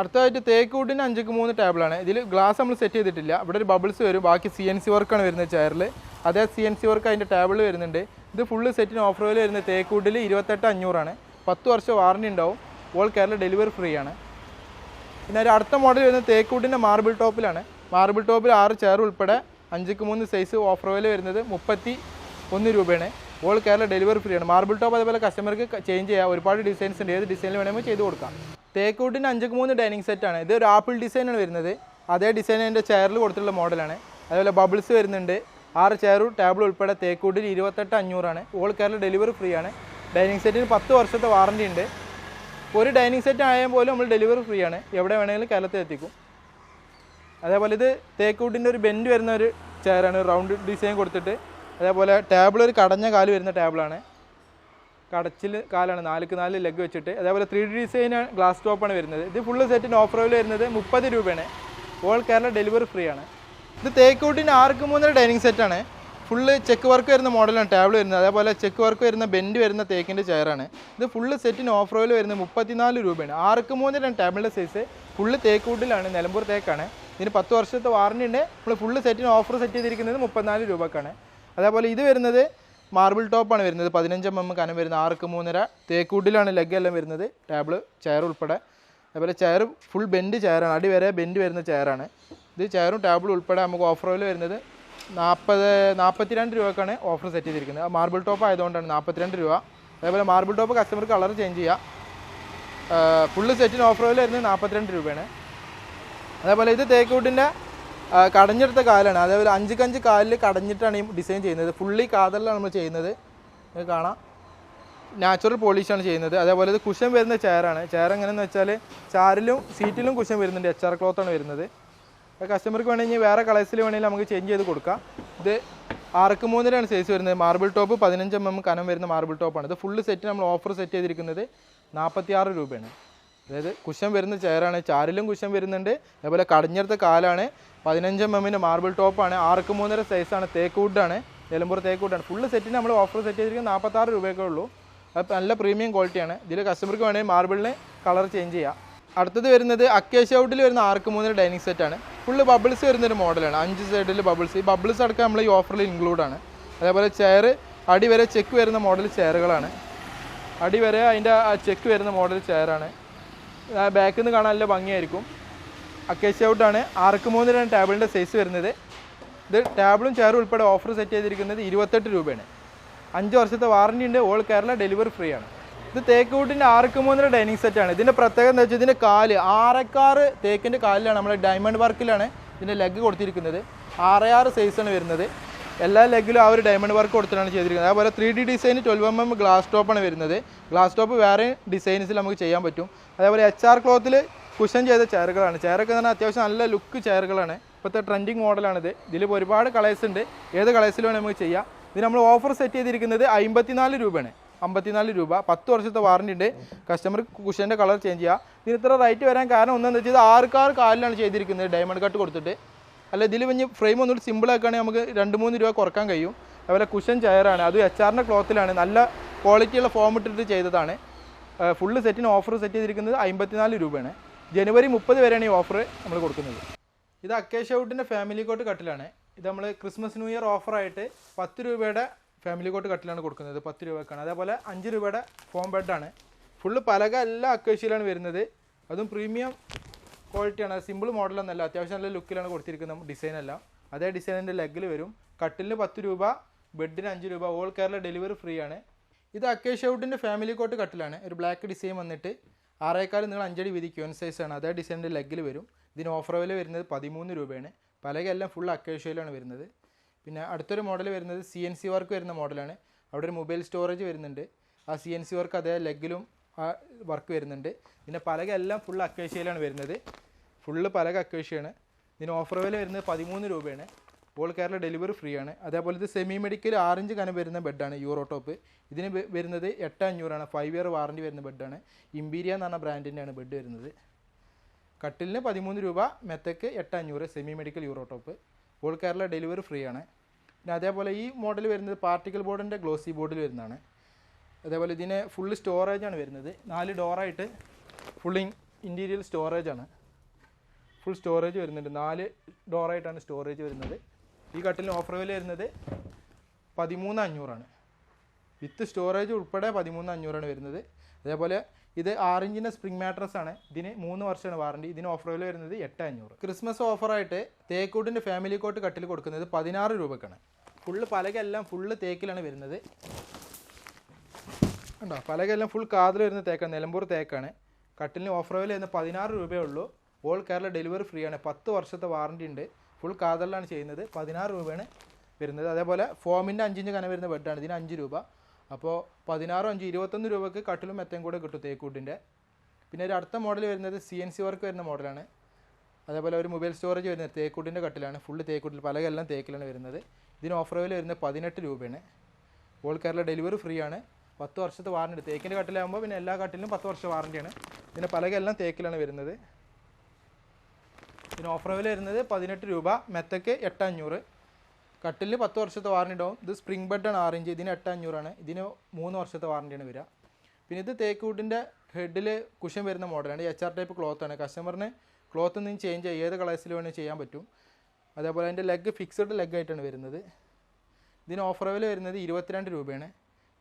അടുത്തതായിട്ട് തേക്ക് വുഡിന് അഞ്ചുക്ക് മൂന്ന് ടേബിളാണ് ഇതിൽ ഗ്ലാസ് നമ്മൾ സെറ്റ് ചെയ്തിട്ടില്ല. ഇവിടെ ഒരു ബബിൾസ് വരും. ബാക്കി സി എൻ സി വർക്കാണ് വരുന്നത് ചെയറിൽ അതേ സി എൻ സി വർക്ക് അതിന്റെ ടേബിൾ വരുന്നുണ്ട്. ഇത് ഫുള്ള് സെറ്റിന് ഓഫർ വില വരുന്നത് തേക്കൂട്ടിൽ ഇരുപത്തെട്ട് അഞ്ഞൂറാണ്. പത്ത് വർഷം വാറണ്ടി ഉണ്ടാവും. ഓൾ കേരള ഡെലിവറി ഫ്രീ ആണ്. പിന്നെ ഒരു അടുത്ത മോഡൽ വരുന്നത് തേക്കൂട്ടിന്റെ മാർബിൾ ടോപ്പിലാണ് മാർബിൾ ടോപ്പിൽ ആറ് ചെയർ ഉൾപ്പെടെ അഞ്ചിക്ക് മൂന്ന് സൈസ് ഓഫർ വില വരുന്നത് മുപ്പത്തി ഒന്ന് രൂപയാണ്. ഓൾ കേരള ഡെലിവറി ഫ്രീ ആണ്. മാർബിൾ ടോപ്പ് അതേപോലെ കസ്റ്റമർക്ക് ചേഞ്ച് ചെയ്യാം. ഒരുപാട് ഡിസൈൻസ് ഉണ്ട്. ഏത് ഡിസൈനിൽ വേണമെങ്കിൽ ചെയ്ത് കൊടുക്കാം. തേക്കൂട്ടിന്റെ അഞ്ചിക്ക് മൂന്ന് ഡൈനിങ് സെറ്റാണ് ഇത് ഒരു ആപ്പിൾ ഡിസൈനാണ് വരുന്നത്. അതേ ഡിസൈൻ എന്റെ ചെയറിൽ കൊടുത്തിട്ടുള്ള മോഡലാണ് അതേപോലെ ബബിൾസ് വരുന്നുണ്ട്. ആറ് ചെയറും ടേബിൾ ഉൾപ്പെടെ തേക്കൂട്ടിൽ ഇരുപത്തെട്ട് അഞ്ഞൂറാണ്. ഓൾ കേരള ഡെലിവറി ഫ്രീ ആണ്. ഡൈനിങ് സെറ്റിന് പത്ത് വർഷത്തെ വാറന്റി ഉണ്ട്. ഒരു ഡൈനിങ് സെറ്റ് ആയാൽ പോലും നമ്മൾ ഡെലിവറി ഫ്രീ ആണ്. എവിടെ വേണമെങ്കിലും കേരളത്തിൽ എത്തിക്കും. അതേപോലെ ഇത് തേക്കൂട്ടിന്റെ ഒരു ബെൻഡ് വരുന്ന ഒരു ചെയറാണ് റൗണ്ട് ഡിസൈൻ കൊടുത്തിട്ട്. അതേപോലെ ടേബിൾ ഒരു കടഞ്ഞ കാൽ വരുന്ന ടേബിളാണ് കടച്ചിൽ കാലാണ് നാലുക്ക് നാല് ലെഗ് വെച്ചിട്ട്. അതേപോലെ ത്രീ ഡി ഡിസൈൻ ഗ്ലാസ് ടോപ്പാണ് വരുന്നത്. ഇത് ഫുള്ള് സെറ്റിന് ഓഫറിൽ വരുന്നത് മുപ്പത് രൂപയാണ്. ഓൾ കേരള ഡെലിവറി ഫ്രീ ആണ്. ഇത് തേക്കൂട്ടിന് ആർക്ക് മൂന്നര ഡൈനിങ് സെറ്റാണ് ഫുള്ള് ചെക്ക് വർക്ക് വരുന്ന മോഡലാണ് ടേബിൾ വരുന്നത്. അതേപോലെ ചെക്ക് വർക്ക് വരുന്ന ബെൻഡ് വരുന്ന തേക്കിന്റെ ചെയറാണ് ഇത് ഫുള്ള് സെറ്റിന് ഓഫ് റോയിൽ വരുന്നത് മുപ്പത്തിനാല് രൂപയാണ്. ആർക്ക് മൂന്നിലാണ് ടേബിളിന്റെ സൈസ് ഫുള്ള് തേക്കൂട്ടിലാണ് നിലമ്പൂർ തേക്കാണ് ഇതിന് പത്ത് വർഷത്തെ വാറണ്ടി ഉണ്ട്. നമ്മൾ ഫുള്ള് സെറ്റിന് ഓഫർ സെറ്റ് ചെയ്തിരിക്കുന്നത് മുപ്പത്തിനാല് രൂപക്കാണ്. അതേപോലെ ഇത് വരുന്നത് മാർബിൾ ടോപ്പാണ് വരുന്നത് പതിനഞ്ച് എം എം കനം വരുന്ന ആർക്ക് മൂന്നര? തേക്കൂട്ടിലാണ് ലെഗ് എല്ലാം വരുന്നത് ടേബിൾ ചെയർ ഉൾപ്പെടെ. അതേപോലെ ചെയർ ഫുൾ ബെൻഡ് ചെയറാണ് അടി വരെ ബെൻഡ് വരുന്ന ചെയറാണ് ഇത് ചെയറും ടേബിളും ഉൾപ്പെടെ നമുക്ക് ഓഫർ ഓയിൽ വരുന്നത് നാൽപ്പത് നാൽപ്പത്തിരണ്ട് രൂപക്കാണ് ഓഫർ സെറ്റ് ചെയ്തിരിക്കുന്നത്. മാർബിൾ ടോപ്പ് ആയതുകൊണ്ടാണ് നാൽപ്പത്തിരണ്ട് രൂപ. അതേപോലെ marble top customer colour change ചെയ്യാം. ഫുള്ള് സെറ്റിന് ഓഫർ ഓയിൽ വരുന്നത് നാൽപ്പത്തിരണ്ട് രൂപയാണ്. അതേപോലെ ഇത് തേക്കൂട്ടിന്റെ കടഞ്ഞെടുത്ത കാലാണ്. അതേപോലെ അഞ്ച് കഞ്ച് കാലിൽ കടഞ്ഞിട്ടാണ് ഈ ഡിസൈൻ ചെയ്യുന്നത്. ഫുള്ളി കാതലിലാണ് നമ്മൾ ചെയ്യുന്നത്. നിങ്ങൾക്ക് കാണാം. നാച്ചുറൽ പോളിഷാണ് ചെയ്യുന്നത്. അതേപോലെ ഇത് കുഷൻ വരുന്ന ചെയറാണ് ചെയർ എങ്ങനെയെന്ന് വെച്ചാൽ ചാരിലും സീറ്റിലും കുഷൻ വരുന്നുണ്ട്. എച്ച് ആർ ക്ലോത്താണ് വരുന്നത്. കസ്റ്റമർക്ക് വേണമെങ്കിൽ വേറെ കളേഴ്സിൽ വേണമെങ്കിൽ നമുക്ക് ചേഞ്ച് ചെയ്ത് കൊടുക്കാം. ഇത് ആർക്ക് മൂന്നിലാണ് സൈസ് വരുന്നത്? മാർബിൾ ടോപ്പ് പതിനഞ്ച് എം എം കനം വരുന്ന മാർബിൾ ടോപ്പാണ് ഇത് ഫുള്ള് സെറ്റ് നമ്മൾ ഓഫർ സെറ്റ് ചെയ്തിരിക്കുന്നത് നാൽപ്പത്തി ആറ് രൂപയാണ്. അതായത് കുശം വരുന്ന ചെയറാണ് ചാരിലും കുശം വരുന്നുണ്ട്. അതേപോലെ കടഞ്ഞെടുത്ത കാലാണ് പതിനഞ്ച് എം എമ്മിന്റെ മാർബിൾ ടോപ്പാണ് ആർക്ക് മൂന്നര സൈസാണ് തേക്ക് വുഡാണ് നിലമ്പൂർ തേക്ക് വുഡാണ് ഫുള്ള് സെറ്റിന് നമ്മൾ ഓഫർ സെറ്റ് ചെയ്തിരിക്കുന്നത് നാൽപ്പത്താറ് രൂപയൊക്കെ ഉള്ളൂ. അത് നല്ല പ്രീമിയം ക്വാളിറ്റിയാണ് ഇതിൽ കസ്റ്റമർക്ക് വേണമെങ്കിൽ മാർബിളിന് കളർ ചേഞ്ച് ചെയ്യാം. അടുത്തത് വരുന്നത് അക്കേഷ്യ ഔട്ടിൽ വരുന്ന ആർക്ക് മൂന്നര ഡൈനിങ് സെറ്റാണ് ഫുള്ള് ബബിൾസ് വരുന്നൊരു മോഡലാണ് അഞ്ച് സൈഡിൽ ബബിൾസ് ഈ ബബിൾസ് അടക്കം നമ്മൾ ഈ ഓഫറിൽ ഇൻക്ലൂഡ് ആണ്. അതേപോലെ ചെയർ അടി വരെ ചെക്ക് വരുന്ന മോഡൽ ചെയറുകളാണ് അടി വരെ അതിന്റെ ചെക്ക് വരുന്ന മോഡൽ ചെയറാണ് ബാക്കിൽ നിന്ന് കാണാൻ നല്ല ഭംഗിയായിരിക്കും. അക്കേഷ്യ ഔട്ടാണ് ആർക്ക് മൂന്നിലാണ് ടേബിളിന്റെ സൈസ് വരുന്നത്? ഇത് ടേബിളും ചെയറും ഉൾപ്പെടെ ഓഫർ സെറ്റ് ചെയ്തിരിക്കുന്നത് ഇരുപത്തെട്ട് രൂപയാണ്. അഞ്ച് വർഷത്തെ വാറണ്ടി ഉണ്ട്. ഓൾ കേരള ഡെലിവറി ഫ്രീ ആണ്. ഇത് തേക്ക് വുഡിന്റെ ആർക്ക് മൂന്നര ഡൈനിങ് സെറ്റാണ് ഇതിന്റെ പ്രത്യേകത എന്താ വെച്ചാൽ ഇതിന്റെ കാൽ ആറക്കാറ് തേക്കിന്റെ കാലിലാണ് നമ്മൾ ഡയമണ്ട് വർക്കിലാണ് ഇതിന്റെ ലെഗ് കൊടുത്തിരിക്കുന്നത്. ആറയാറ് സൈസാണ് വരുന്നത്. എല്ലാ ലെഗിലും ആ ഒരു ഡയമണ്ട് വർക്ക് കൊടുത്തിട്ടാണ് ചെയ്തിരിക്കുന്നത്. അതുപോലെ three D design twelve M M glass ടോപ്പാണ് വരുന്നത്. ഗ്ലാസ് ടോപ്പ് വേറെ ഡിസൈൻസിൽ നമുക്ക് ചെയ്യാൻ പറ്റും. അതേപോലെ എച്ച് ആർ ക്ലോത്തിൽ കുഷൻ ചെയ്ത ചെയറുകളാണ് ചെയറൊക്കെ തന്നെ അത്യാവശ്യം നല്ല ലുക്ക് ചെയറുകളാണ് ഇപ്പോഴത്തെ ട്രെൻഡിങ് മോഡലാണിത് ഇതിലിപ്പോൾ ഒരുപാട് കളേഴ്സ് ഉണ്ട്. ഏത് കളേഴ്സിലും നമുക്ക് ചെയ്യാം. ഇത് നമ്മൾ ഓഫർ സെറ്റ് ചെയ്തിരിക്കുന്നത് അമ്പത്തിനാല് രൂപയാണ്. അമ്പത്തിനാല് രൂപ. പത്ത് വർഷത്തെ വാറണ്ടി ഉണ്ട്. കസ്റ്റമർ കുഷന്റെ കളർ ചേഞ്ച് ചെയ്യുക ഇതിന് ഇത്ര റേറ്റ് വരാൻ കാരണം ഒന്നെന്ന് വെച്ചാൽ ഇത് ആർക്കാർ കാലിലാണ് ചെയ്തിരിക്കുന്നത്. ഡയമണ്ട് കട്ട് കൊടുത്തിട്ട്. അല്ല ഇതിൽ പിന്നെ ഫ്രെയിം ഒന്നുകൂടി സിമ്പിൾ ആക്കുകയാണെങ്കിൽ നമുക്ക് രണ്ട് മൂന്ന് രൂപ കുറയ്ക്കാൻ കഴിയും. അതുപോലെ കുഷൻ ചെയറാണ് അത് എച്ച് ആറിന്റെ ക്ലോത്തിലാണ് നല്ല ക്വാളിറ്റിയുള്ള ഫോം ഇട്ടിട്ട് ചെയ്തതാണ്. ഫുള്ള് സെറ്റിന് ഓഫർ സെറ്റ് ചെയ്തിരിക്കുന്നത് അമ്പത്തിനാല് രൂപയാണ്. ജനുവരി മുപ്പത് വരെയാണ് ഈ ഓഫർ നമ്മൾ കൊടുക്കുന്നത്. ഇത് അക്കേഷ് ഔട്ടിന്റെ ഫാമിലി കോട്ട് കട്ടിലാണ് ഇത് നമ്മൾ ക്രിസ്മസ് ന്യൂ ഇയർ ഓഫറായിട്ട് പത്ത് രൂപയുടെ ഫാമിലി കോട്ട് കട്ടിലാണ് കൊടുക്കുന്നത്. പത്ത് രൂപക്കാണ്. അതേപോലെ അഞ്ച് രൂപയുടെ ഫോം ബെഡാണ് ഫുള്ള് പലക എല്ലാ അക്വേഷ്യയിലാണ് വരുന്നത്. അതും പ്രീമിയം ക്വാളിറ്റിയാണ് സിമ്പിൾ മോഡലൊന്നല്ല അത്യാവശ്യം നല്ല ലുക്കിലാണ് കൊടുത്തിരിക്കുന്നത് അല്ല അതേ ഡിസൈനിന്റെ ലെഗിൽ വരും. കട്ടിലിന് പത്ത് രൂപ ബെഡിന് അഞ്ച് രൂപ ഓൾ കേരള ഡെലിവറി ഫ്രീ ആണ്. ഇത് അക്കേഷ് ഔട്ടിന്റെ ഫാമിലി കോട്ട് കട്ടിലാണ്. ഒരു ബ്ലാക്ക് ഡിസൈൻ വന്നിട്ട് ആറേക്കാൽ നിങ്ങൾ അഞ്ചടി വീതി ക്യൂൻ സൈസാണ് അതേ ഡിസൈനിന്റെ ലെഗിൽ വരും. ഇതിന് ഓഫർ വില വരുന്നത് പതിമൂന്ന് രൂപയാണ്. പലകെല്ലാം ഫുൾ അക്കേഷ്യയിലാണ് വരുന്നത്. പിന്നെ അടുത്തൊരു മോഡൽ വരുന്നത് സി എൻ സി വർക്ക് വരുന്ന മോഡലാണ് അവിടെ ഒരു മൊബൈൽ സ്റ്റോറേജ് വരുന്നുണ്ട്. ആ സി എൻ സി വർക്ക് അതേ ലെഗിലും ആ വർക്ക് വരുന്നുണ്ട്. പിന്നെ പലക എല്ലാം ഫുൾ വരുന്നത്. ഫുള്ള് പലക അക്കേഷ്യയാണ് ഇതിന് ഓഫർ വില വരുന്നത് പതിമൂന്ന് രൂപയാണ്. ഓൾ കേരള ഡെലിവറി ഫ്രീ ആണ്. അതേപോലെ ഇത് സെമി മെഡിക്കൽ ആറഞ്ച് കനം വരുന്ന ബെഡാണ് യൂറോ ടോപ്പ് ഇതിന് വരുന്നത് എട്ട് അഞ്ഞൂറാണ്. ഫൈവ് ഇയർ വാറണ്ടി വരുന്ന ബെഡാണ് ഇമ്പീരിയ എന്ന് പറഞ്ഞ ബ്രാൻഡിന്റെയാണ് ബെഡ് വരുന്നത്. കട്ടിലിന് പതിമൂന്ന് രൂപ മെത്തക്ക് എട്ട് അഞ്ഞൂറ് semi medical euro top all Kerala delivery free ആണ് പിന്നെ അതേപോലെ ഈ മോഡൽ വരുന്നത് പാർട്ടിക്കൽ ബോർഡിന്റെ ഗ്ലോസി ബോർഡിൽ വരുന്നതാണ്. അതേപോലെ ഇതിന് ഫുള്ള് സ്റ്റോറേജ് ആണ് വരുന്നത്. നാല് ഡോറായിട്ട് ഫുൾ ഇന്റീരിയൽ സ്റ്റോറേജ് ആണ്. ഫുൾ സ്റ്റോറേജ് വരുന്നുണ്ട്. നാല് ഡോറായിട്ടാണ് സ്റ്റോറേജ് വരുന്നത്. ഈ കട്ടിലിന് ഓഫർ വില വരുന്നത് പതിമൂന്ന് അഞ്ഞൂറാണ്. വിത്ത് സ്റ്റോറേജ് ഉൾപ്പെടെ പതിമൂന്ന് അഞ്ഞൂറാണ് വരുന്നത്. അതേപോലെ ഇത് ആറിഞ്ചിന്റെ സ്പ്രിംഗ് മാട്രസ് ആണ്. ഇതിന് മൂന്ന് വർഷമാണ് വാറണ്ടി ഇതിന് ഓഫറിൽ വരുന്നത് എട്ട് അഞ്ഞൂറ്. ക്രിസ്മസ് ഓഫറായിട്ട് തേക്കൂട്ടിന്റെ ഫാമിലി കോട്ട് കട്ടിൽ കൊടുക്കുന്നത് പതിനാറ് രൂപക്കാണ്. ഫുള്ള് പലകെല്ലാം ഫുള്ള് തേക്കിലാണ് വരുന്നത്. ഉണ്ടോ പലകെല്ലാം ഫുൾ കാതിൽ വരുന്ന തേക്കാണ് നിലമ്പൂർ തേക്കാണ്. കട്ടിലിന് ഓഫർ വില വരുന്നത് പതിനാറ് രൂപയേ ഉള്ളൂ. ഓൾ കേരള ഡെലിവറി ഫ്രീ ആണ്. പത്ത് വർഷത്തെ വാറണ്ടി ഉണ്ട്. ഫുൾ കാതലിലാണ് ചെയ്യുന്നത്. പതിനാറ് രൂപയാണ് വരുന്നത്. അതേപോലെ ഫോമിന്റെ അഞ്ചിഞ്ച് കന വരുന്ന ബെഡാണ് ഇതിന് അഞ്ച് രൂപ. അപ്പോൾ പതിനാറോ അഞ്ച് ഇരുപത്തൊന്ന് രൂപക്ക് കട്ടിലും മെത്തയും കൂടെ കിട്ടും തേക്കൂട്ടിന്റെ. പിന്നെ ഒരു അടുത്ത മോഡൽ വരുന്നത് സി എൻ സി വർക്ക് വരുന്ന മോഡലാണ് അതേപോലെ ഒരു മൊബൈൽ സ്റ്റോറേജ് വരുന്നത് തേക്കൂട്ടിന്റെ കട്ടിലാണ്. ഫുള്ള് തേക്കൂട്ടിൽ പലകെല്ലാം തേക്കിലാണ് വരുന്നത്. ഇതിന് ഓഫർ വില വരുന്നത് പതിനെട്ട് രൂപയാണ്. ഓൾ കേരള ഡെലിവറി ഫ്രീ ആണ്. പത്ത് വർഷത്തെ വാറണ്ടി തേക്കിന്റെ കട്ടിലാകുമ്പോൾ പിന്നെ എല്ലാ കട്ടിലും പത്ത് വർഷം വാറണ്ടിയാണ് ഇതിന്റെ പലകെല്ലാം തേക്കിലാണ് വരുന്നത്. ഇതിന് ഓഫർ വില വരുന്നത് പതിനെട്ട് രൂപ മെത്തയ്ക്ക് എട്ട് കട്ടിലിന് പത്ത് വർഷത്തെ വാറണ്ടി ഉണ്ടാവും. ഇത് സ്പ്രിംഗ് ബെഡാണ് ആറ് ഇഞ്ച്. ഇതിന് എട്ട് അഞ്ഞൂറാണ് ഇതിന് മൂന്ന് വർഷത്തെ വാറണ്ടിയാണ് വരിക. പിന്നെ ഇത് തേക്കൂട്ടിന്റെ ഹെഡിൽ കുഷൻ വരുന്ന മോഡലാണ് എച്ച് ആർ ടൈപ്പ് ക്ലോത്ത് ആണ്. കസ്റ്റമറിന് ക്ലോത്ത് നിന്ന് ചേഞ്ച് ചെയ്യുക ഏത് കളേഴ്സിൽ വേണമെങ്കിൽ ചെയ്യാൻ പറ്റും. അതേപോലെ അതിന്റെ ലെഗ് ഫിക്സഡ് ലെഗ് ആയിട്ടാണ് വരുന്നത്. ഇതിന് ഓഫർ വില വരുന്നത് ഇരുപത്തിരണ്ട് രൂപയാണ്.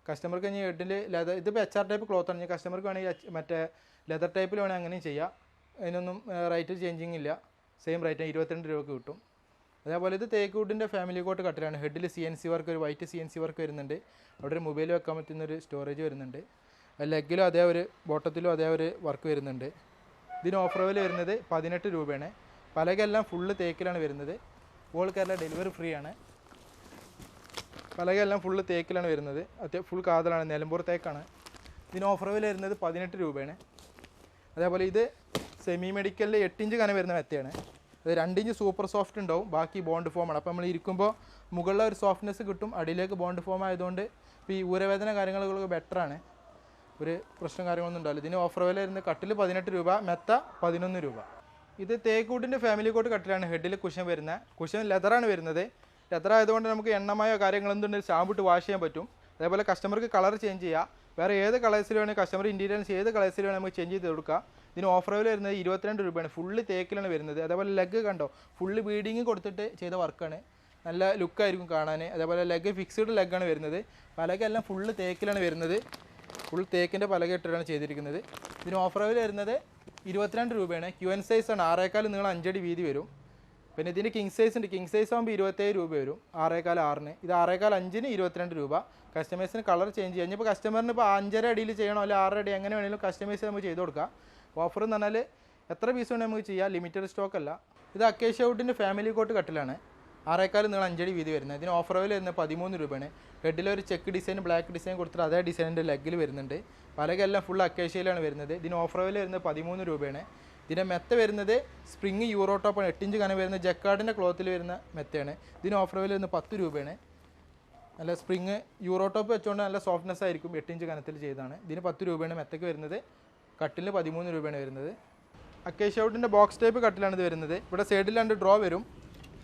കസ്റ്റമർക്ക് ഇനി ഹെഡിൽ ലെതർ ഇതിപ്പോൾ എച്ച് ആർ ടൈപ്പ് ക്ലോത്ത് ആണ്. ഇനി കസ്റ്റമർക്ക് വേണമെങ്കിൽ മറ്റേ ലെതർ ടൈപ്പിൽ വേണമെങ്കിൽ അങ്ങനെയും ചെയ്യാം. അതിനൊന്നും റേറ്റ് ചേഞ്ചിങ് ഇല്ല. സെയിം റേറ്റ് ഇരുപത്തിരണ്ട് രൂപക്ക് കിട്ടും. അതേപോലെ ഇത് തേക്കൂട്ടിന്റെ ഫാമിലി കോട്ട് കട്ടിലാണ്. ഹെഡിൽ സി എൻ സി വർക്ക് ഒരു white C N C work വരുന്നുണ്ട്. അവിടെ ഒരു മൊബൈൽ വെക്കാൻ പറ്റുന്ന ഒരു സ്റ്റോറേജ് വരുന്നുണ്ട്. ലെഗിലും അതേ ഒരു ബോട്ടത്തിലും അതേ ഒരു വർക്ക് വരുന്നുണ്ട്. ഇതിന് ഓഫർ വില വരുന്നത് പതിനെട്ട് രൂപയാണ്. പലകെല്ലാം ഫുള്ള് തേക്കിലാണ് വരുന്നത്. ഓൾ കേരള ഡെലിവറി ഫ്രീ ആണ്. പലകെല്ലാം ഫുള്ള് തേക്കിലാണ് വരുന്നത്. അത്യാ ഫുൾ കാതലാണ് നിലമ്പൂർ തേക്കാണ്. ഇതിന് ഓഫർ വില വരുന്നത് പതിനെട്ട് രൂപയാണ്. അതേപോലെ ഇത് സെമി മെഡിക്കലിൽ എട്ടിഞ്ച് കനം വരുന്ന മെത്തയാണ്. അത് രണ്ടിഞ്ച് സൂപ്പർ സോഫ്റ്റ് ഉണ്ടാവും. ബാക്കി ബോണ്ട് ഫോമാണ് അപ്പോൾ നമ്മൾ ഇരിക്കുമ്പോൾ മുകളിലെ ഒരു സോഫ്റ്റ്നെസ് കിട്ടും. അടിയിലേക്ക് ബോണ്ട് ഫോം ആയതുകൊണ്ട് ഇപ്പോൾ ഈ ഊരവേദന കാര്യങ്ങളൊക്കെ ബെറ്ററാണ് ഒരു പ്രശ്നം കാര്യങ്ങളൊന്നും ഉണ്ടാവില്ല. ഇതിന് ഓഫർ വില വരുന്നത് കട്ടിൽ പതിനെട്ട് രൂപ മെത്ത പതിനൊന്ന് രൂപ. ഇത് തേക്കൂട്ടിന്റെ ഫാമിലി കോട്ട് കട്ടിലാണ് ഹെഡിൽ കുഷൻ വരുന്നത് കുഷൻ ലെതറാണ് വരുന്നത്. ലെതർ ആയതുകൊണ്ട് നമുക്ക് എണ്ണമയോ കാര്യങ്ങൾ എന്തുണ്ടെങ്കിലും ഷാമ്പിട്ട് വാഷ് ചെയ്യാൻ പറ്റും. അതേപോലെ കസ്റ്റമർക്ക് കളർ ചേഞ്ച് ചെയ്യാം. വേറെ ഏത് കളേഴ്സിൽ വേണമെങ്കിൽ കസ്റ്റമർ ഇന്റീരിയൽസ് ഏത് കളേഴ്സിൽ വേണമെങ്കിൽ നമുക്ക് ചേഞ്ച് ചെയ്ത് കൊടുക്കാം. ഇതിന് ഓഫർ വില വരുന്നത് ഇരുപത്തിരണ്ട് രൂപയാണ്. ഫുള്ള് തേക്കിലാണ് വരുന്നത്. അതേപോലെ ലെഗ് കണ്ടോ? ഫുള്ള് ബീഡിങ് കൊടുത്തിട്ട് ചെയ്ത വർക്കാണ് നല്ല ലുക്കായിരിക്കും കാണാൻ അതേപോലെ ലെഗ് ഫിക്സ്ഡ് ലെഗാണ് വരുന്നത്. പലകെല്ലാം ഫുള്ള് തേക്കിലാണ് വരുന്നത്. ഫുൾ തേക്കിന്റെ പലക ഇട്ടിട്ടാണ് ചെയ്തിരിക്കുന്നത്. ഇതിന് ഓഫർ വില വരുന്നത് ഇരുപത്തിരണ്ട് രൂപയാണ്. ക്യു എൻ സൈസ് ആണ്. ആറേക്കാൽ നിങ്ങൾ അഞ്ചടി വീതി വരും. പിന്നെ ഇതിന്റെ കിങ് സൈസ് ഉണ്ട്. കിങ് സൈസ് ആകുമ്പോൾ ഇരുപത്തേഴ് രൂപ വരും. ആറേക്കാൽ ആറിന്. ഇത് ആറേക്കാൽ അഞ്ചിന് ഇരുപത്തിരണ്ട് രൂപ. കസ്റ്റമേഴ്സിന് കളർ ചേഞ്ച് ചെയ്യാം. ഇനിയിപ്പോൾ കസ്റ്റമറിന് ഇപ്പോൾ അഞ്ചര അടിയിൽ ചെയ്യണോ? അല്ലെങ്കിൽ ആറര അടി? എങ്ങനെ വേണമെങ്കിലും കസ്റ്റമൈസ് നമുക്ക് ചെയ്ത് കൊടുക്കാം. ഓഫർ എന്ന് പറഞ്ഞാൽ എത്ര പീസ് വേണമെങ്കിൽ നമുക്ക് ചെയ്യാം. ലിമിറ്റഡ് സ്റ്റോക്ക് അല്ല. ഇത് അക്കേഷ്യ ഔട്ടിന്റെ ഫാമിലി കോട്ട് കട്ടിലാണ്. ആറേക്കാൽ നിങ്ങൾ അഞ്ചടി വീതി വരുന്നത്. ഇതിന് ഓഫർ വില വരുന്നത് പതിമൂന്ന് രൂപയാണ്. ഹെഡിൽ ഒരു ചെക്ക് ഡിസൈൻ ബ്ലാക്ക് ഡിസൈൻ കൊടുത്തിട്ട് അതേ ഡിസൈനിന്റെ ലെഗിൽ വരുന്നുണ്ട്. പലകെല്ലാം ഫുൾ അക്കേഷ്യയിലാണ് വരുന്നത്. ഇതിന് ഓഫർ വില വരുന്നത് പതിമൂന്ന് രൂപയാണ്. ഇതിന്റെ മെത്ത വരുന്നത് സ്പ്രിങ് യൂറോ ടോപ്പാണ് എട്ടിഞ്ച് കനം വരുന്ന ജക്കാർഡിന്റെ ക്ലോത്തിൽ വരുന്ന മെത്തയാണ്. ഇതിന് ഓഫർ വില വരുന്നത് പത്ത് രൂപയാണ്. നല്ല സ്പ്രിങ് യൂറോ ടോപ്പ് വെച്ചുകൊണ്ട് നല്ല സോഫ്റ്റ്നെസ് ആയിരിക്കും എട്ടിഞ്ച് കനത്തിൽ ചെയ്താണ് ഇതിന് പത്ത് രൂപയാണ് മെത്തയ്ക്ക് വരുന്നത്. കട്ടിലിന് പതിമൂന്ന് രൂപയാണ് വരുന്നത്. അക്കേഷ്യൗട്ടിന്റെ ബോക്സ് ടൈപ്പ് കട്ടിലാണ് ഇത് വരുന്നത്. ഇവിടെ സൈഡിൽ രണ്ട് ഡ്രോ വരും.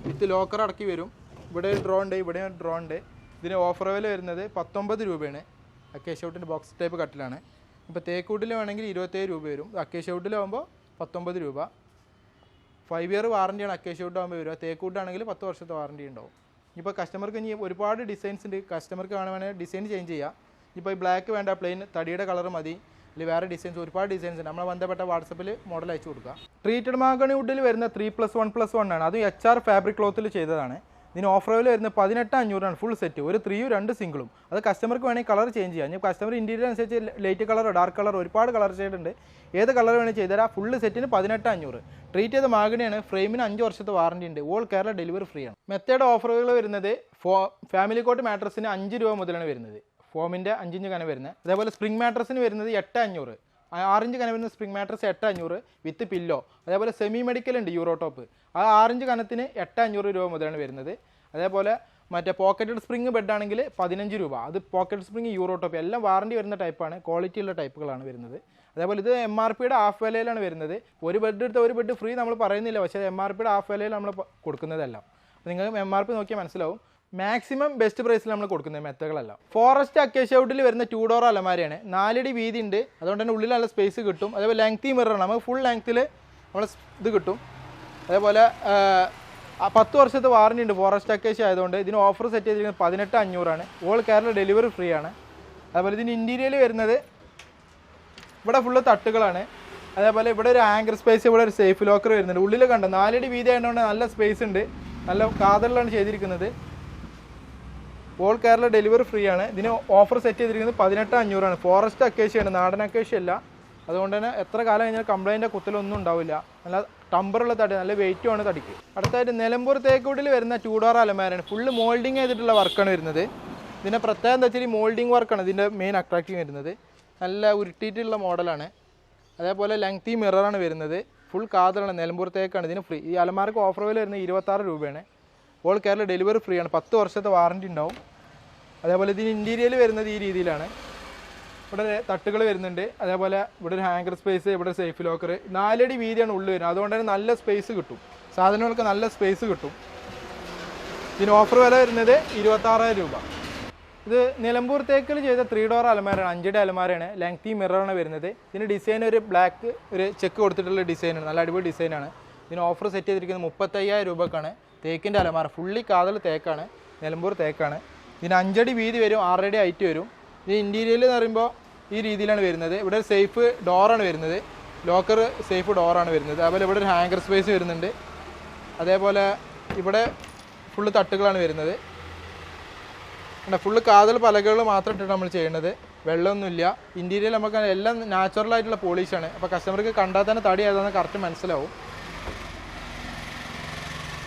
വിത്ത് ലോക്കർ അടക്കി വരും. ഇവിടെ ഒരു ഡ്രോ ഉണ്ട് ഇവിടെ ഒരു ഡ്രോ ഉണ്ട്. ഇതിന് ഓഫർ വില വരുന്നത് പത്തൊമ്പത് രൂപയാണ്. അക്കേഷ്യൗട്ടിന്റെ ബോക്സ് ടൈപ്പ് കട്ടിലാണ്. ഇപ്പോൾ തേക്കൂട്ടിൽ വേണമെങ്കിൽ ഇരുപത്തേഴ് രൂപ വരും. അക്കേഷ്യൗട്ടിലാകുമ്പോൾ പത്തൊമ്പത് രൂപ. ഫൈവ് ഇയർ വാറണ്ടിയാണ് അക്കേഷ്യൗട്ടാകുമ്പോൾ വരിക. തേക്കൂട്ടാണെങ്കിൽ പത്ത് വർഷത്തെ വാറണ്ടി ഉണ്ടാവും. ഇപ്പോൾ കസ്റ്റമർക്ക് ഇനി ഒരുപാട് ഡിസൈൻസ് ഉണ്ട്. കസ്റ്റമർക്ക് വേണമെങ്കിൽ ഡിസൈൻ ചേഞ്ച് ചെയ്യാം. ഇപ്പോൾ ഈ ബ്ലാക്ക് വേണ്ട പ്ലെയിൻ തടിയുടെ കളർ മതി. അല്ലെങ്കിൽ വേറെ ഡിസൈൻസ് ഒരുപാട് ഡിസൈൻസ് ഉണ്ട്. നമ്മളെ ബന്ധപ്പെട്ട വാട്സപ്പിൽ മോഡൽ അയച്ചു കൊടുക്കുക. ട്രീറ്റഡ് മാഗണി വുഡിൽ വരുന്ന three plus one plus one ആണ്. അത് എച്ച് ആർ ഫാബ്രിക് ക്ലോത്തിൽ ചെയ്തതാണ്. ഇതിന് ഓഫർ വരുന്ന പതിനെട്ട് അഞ്ഞൂറാണ് ഫുൾ സെറ്റ് ഒരു ത്രീയും രണ്ട് സിംഗിളും അത് കസ്റ്റമർക്ക് വേണമെങ്കിൽ കളർ ചേഞ്ച് ചെയ്യാം. ഇനി കസ്റ്റമർ ഇന്റീരിയർ അനുസരിച്ച് ലൈറ്റ് കളറോ ഡാർക്ക് കളറോ ഒരുപാട് കളർ ചെയ്തിട്ടുണ്ട് ഏത് കളർ വേണമെങ്കിൽ ചെയ്തുതരാം ഫുൾ സെറ്റിന് പതിനെട്ട് അഞ്ഞൂറ്. ട്രീറ്റ് ചെയ്ത മാഗണിയാണ് ഫ്രെയിമിന് അഞ്ച് വർഷത്തെ വാറണ്ടി ഉണ്ട്. ഓൾ കേരള ഡെലിവറി ഫ്രീ ആണ്. മെത്തേഡ് ഓഫറുകൾ വരുന്നത് ഫാമിലി കോട്ട് മാട്രസിന് അഞ്ച് രൂപ മുതലാണ് വരുന്നത്. ഫോമിന്റെ അഞ്ചിഞ്ച് കനം വരുന്നത് അതേപോലെ സ്പ്രിംഗ് മാട്രസിന് വരുന്നത് എട്ട് അഞ്ഞൂറ് ആറിഞ്ച് കനം വരുന്ന സ്പ്രിംഗ് മാട്രസ് എട്ട് അഞ്ഞൂറ് വിത്ത് പില്ലോ അതേപോലെ സെമി മെഡിക്കൽ ഉണ്ട് യൂറോ ടോപ്പ് ആ ആറിഞ്ച് കനത്തിന് എട്ട് അഞ്ഞൂറ് രൂപ മുതലാണ് വരുന്നത്. അതേപോലെ മറ്റേ പോക്കറ്റഡ് സ്പ്രിംഗ് ബെഡ് ആണെങ്കിൽ പതിനഞ്ച് രൂപ. അത് പോക്കറ്റ് സ്പ്രിംഗ് യൂറോ ടോപ്പ് എല്ലാം വാറണ്ടി വരുന്ന ടൈപ്പാണ് ക്വാളിറ്റി ഉള്ള ടൈപ്പുകളാണ് വരുന്നത്. അതേപോലെ ഇത് എം ആർ പിയുടെ ഹാഫ് വിലയിലാണ് വരുന്നത്. ഒരു ബെഡ് എടുത്ത ഒരു ബെഡ് ഫ്രീ നമ്മൾ പറയുന്നില്ല. പക്ഷേ എം ആർ പിയുടെ ഹാഫ് വിലയിൽ നമ്മൾ കൊടുക്കുന്നതെല്ലാം. അപ്പോൾ നിങ്ങൾ എം ആർ പി നോക്കിയാൽ മനസ്സിലാവും. മാക്സിമം ബെസ്റ്റ് പ്രൈസിൽ നമ്മൾ കൊടുക്കുന്ന മെത്തകളല്ല. ഫോറസ്റ്റ് അക്കേഷ്യ വരുന്ന ടൂ ഡോർ അലമാരിയാണ്. നാലടി വീതി ഉണ്ട് അതുകൊണ്ട് തന്നെ ഉള്ളിൽ നല്ല സ്പേസ് കിട്ടും. അതേപോലെ ലെങ്തി മിററാണ് നമുക്ക് ഫുൾ ലെങ്ത്തിൽ നമ്മൾ ഇത് കിട്ടും. അതേപോലെ പത്ത് വർഷത്തെ വാറണ്ടി ഉണ്ട് ഫോറസ്റ്റ് അക്കേഷ്യ ആയതുകൊണ്ട്. ഇതിന് ഓഫർ സെറ്റ് ചെയ്തിരിക്കുന്നത് പതിനെട്ട് അഞ്ഞൂറാണ്. ഓൾ കേരള ഡെലിവറി ഫ്രീ ആണ്. അതേപോലെ ഇതിന് ഇന്റീരിയൽ വരുന്നത് ഇവിടെ ഫുള്ള് തട്ടുകളാണ്. അതേപോലെ ഇവിടെ ഒരു ആങ്കർ സ്പേസ് ഇവിടെ ഒരു സേഫ് ലോക്കർ വരുന്നുണ്ട്. ഉള്ളിൽ കണ്ട? നാലടി വീതി ആയതുകൊണ്ട് നല്ല സ്പേസ് ഉണ്ട്. നല്ല കാതലിലാണ് ചെയ്തിരിക്കുന്നത്. ഓൾ കേരള ഡെലിവറി ഫ്രീ ആണ്. ഇതിന് ഓഫർ സെറ്റ് ചെയ്തിരിക്കുന്നത് പതിനെട്ട് അഞ്ഞൂറാണ്. ഫോറസ്റ്റ് അക്കേഷ്യയാണ് നാടൻ അക്കേഷ്യ അല്ല. അതുകൊണ്ട് തന്നെ എത്ര കാലം കഴിഞ്ഞാൽ കംപ്ലൈന്റ് കുത്തലൊന്നും ഉണ്ടാവില്ല. നല്ല ടമ്പറുള്ള തടി നല്ല വെയിറ്റും ആണ് തടിക്ക്. അടുത്തായിട്ട് നിലമ്പൂർ തേക്കൂട്ടിൽ വരുന്ന ടൂഡോർ അലമാരാണ് ഫുള്ള് മോൾഡിങ് ചെയ്തിട്ടുള്ള വർക്കാണ് വരുന്നത്. ഇതിന്റെ പ്രത്യേകത എന്താ വെച്ചാൽ ഈ മോൾഡിങ് വർക്കാണ് ഇതിന്റെ മെയിൻ അട്രാക്റ്റീവ് വരുന്നത്. നല്ല ഉരുട്ടിയിട്ടുള്ള മോഡലാണ് അതേപോലെ ലെങ്തി മിററാണ് വരുന്നത്. ഫുൾ കാതലാണ്. നിലമ്പൂർ തേക്കാണ്. ഇതിന് ഫ്രീ ഈ അലമാർക്ക് ഓഫർ വില വരുന്നത് ഇരുപത്താറ് രൂപയാണ്. ഓൾ കേരള ഡെലിവറി ഫ്രീ ആണ്. പത്ത് വർഷത്തെ വാറന്റി ഉണ്ടാവും. അതേപോലെ ഇതിന് ഇന്റീരിയൽ വരുന്നത് ഈ രീതിയിലാണ്. ഇവിടെ തട്ടുകൾ വരുന്നുണ്ട്. അതേപോലെ ഇവിടെ ഒരു ഹാങ്കർ സ്പേസ് ഇവിടെ സേഫ് ലോക്കർ നാലടി വീതിയാണ് ഉള്ളിൽ വരുന്നത്. അതുകൊണ്ട് തന്നെ നല്ല സ്പേസ് കിട്ടും. സാധനങ്ങൾക്ക് നല്ല സ്പേസ് കിട്ടും. ഇതിന് ഓഫർ വില വരുന്നത് ഇരുപത്താറായിരം രൂപ. ഇത് നിലമ്പൂർ തേക്കിൽ ചെയ്ത ത്രീ ഡോർ അലമാരാണ് അഞ്ചടി അലമാരയാണ്. ലെങ്തി മിററാണ് വരുന്നത്. ഇതിന് ഡിസൈൻ ഒരു ബ്ലാക്ക് ഒരു ചെക്ക് കൊടുത്തിട്ടുള്ള ഡിസൈനാണ് നല്ല അടിപൊളി ഡിസൈനാണ് ഇതിന് ഓഫർ സെറ്റ് ചെയ്തിരിക്കുന്നത് മുപ്പത്തയ്യായിരം രൂപക്കാണ്. തേക്കിന്റെ അലമാര. ഫുള്ളി കാതൽ തേക്കാണ്. നിലമ്പൂർ തേക്കാണ്. ഇതിന് അഞ്ചടി വീതി വരും ആറടി ഹൈറ്റ് വരും. ഇത് ഇന്റീരിയൽ എന്ന് പറയുമ്പോൾ ഈ രീതിയിലാണ് വരുന്നത്. ഇവിടെ ഒരു സേഫ് ഡോറാണ് വരുന്നത്. ലോക്കർ സേഫ് ഡോറാണ് വരുന്നത്. അതുപോലെ ഇവിടെ ഒരു ഹാങ്കർ സ്പേസ് വരുന്നുണ്ട്. അതേപോലെ ഇവിടെ ഫുള്ള് തട്ടുകളാണ് വരുന്നത്. അല്ല ഫുള്ള് കാതൽ പലകൾ മാത്രം ഇട്ടിട്ട് നമ്മൾ ചെയ്യുന്നത് വെള്ളമൊന്നുമില്ല. ഇന്റീരിയൽ നമുക്ക് എല്ലാം നാച്ചുറൽ ആയിട്ടുള്ള പോളിഷാണ് അപ്പോൾ കസ്റ്റമർക്ക് കണ്ടാൽ തന്നെ തടി ഏതാണെന്ന് കറക്റ്റ് മനസ്സിലാവും.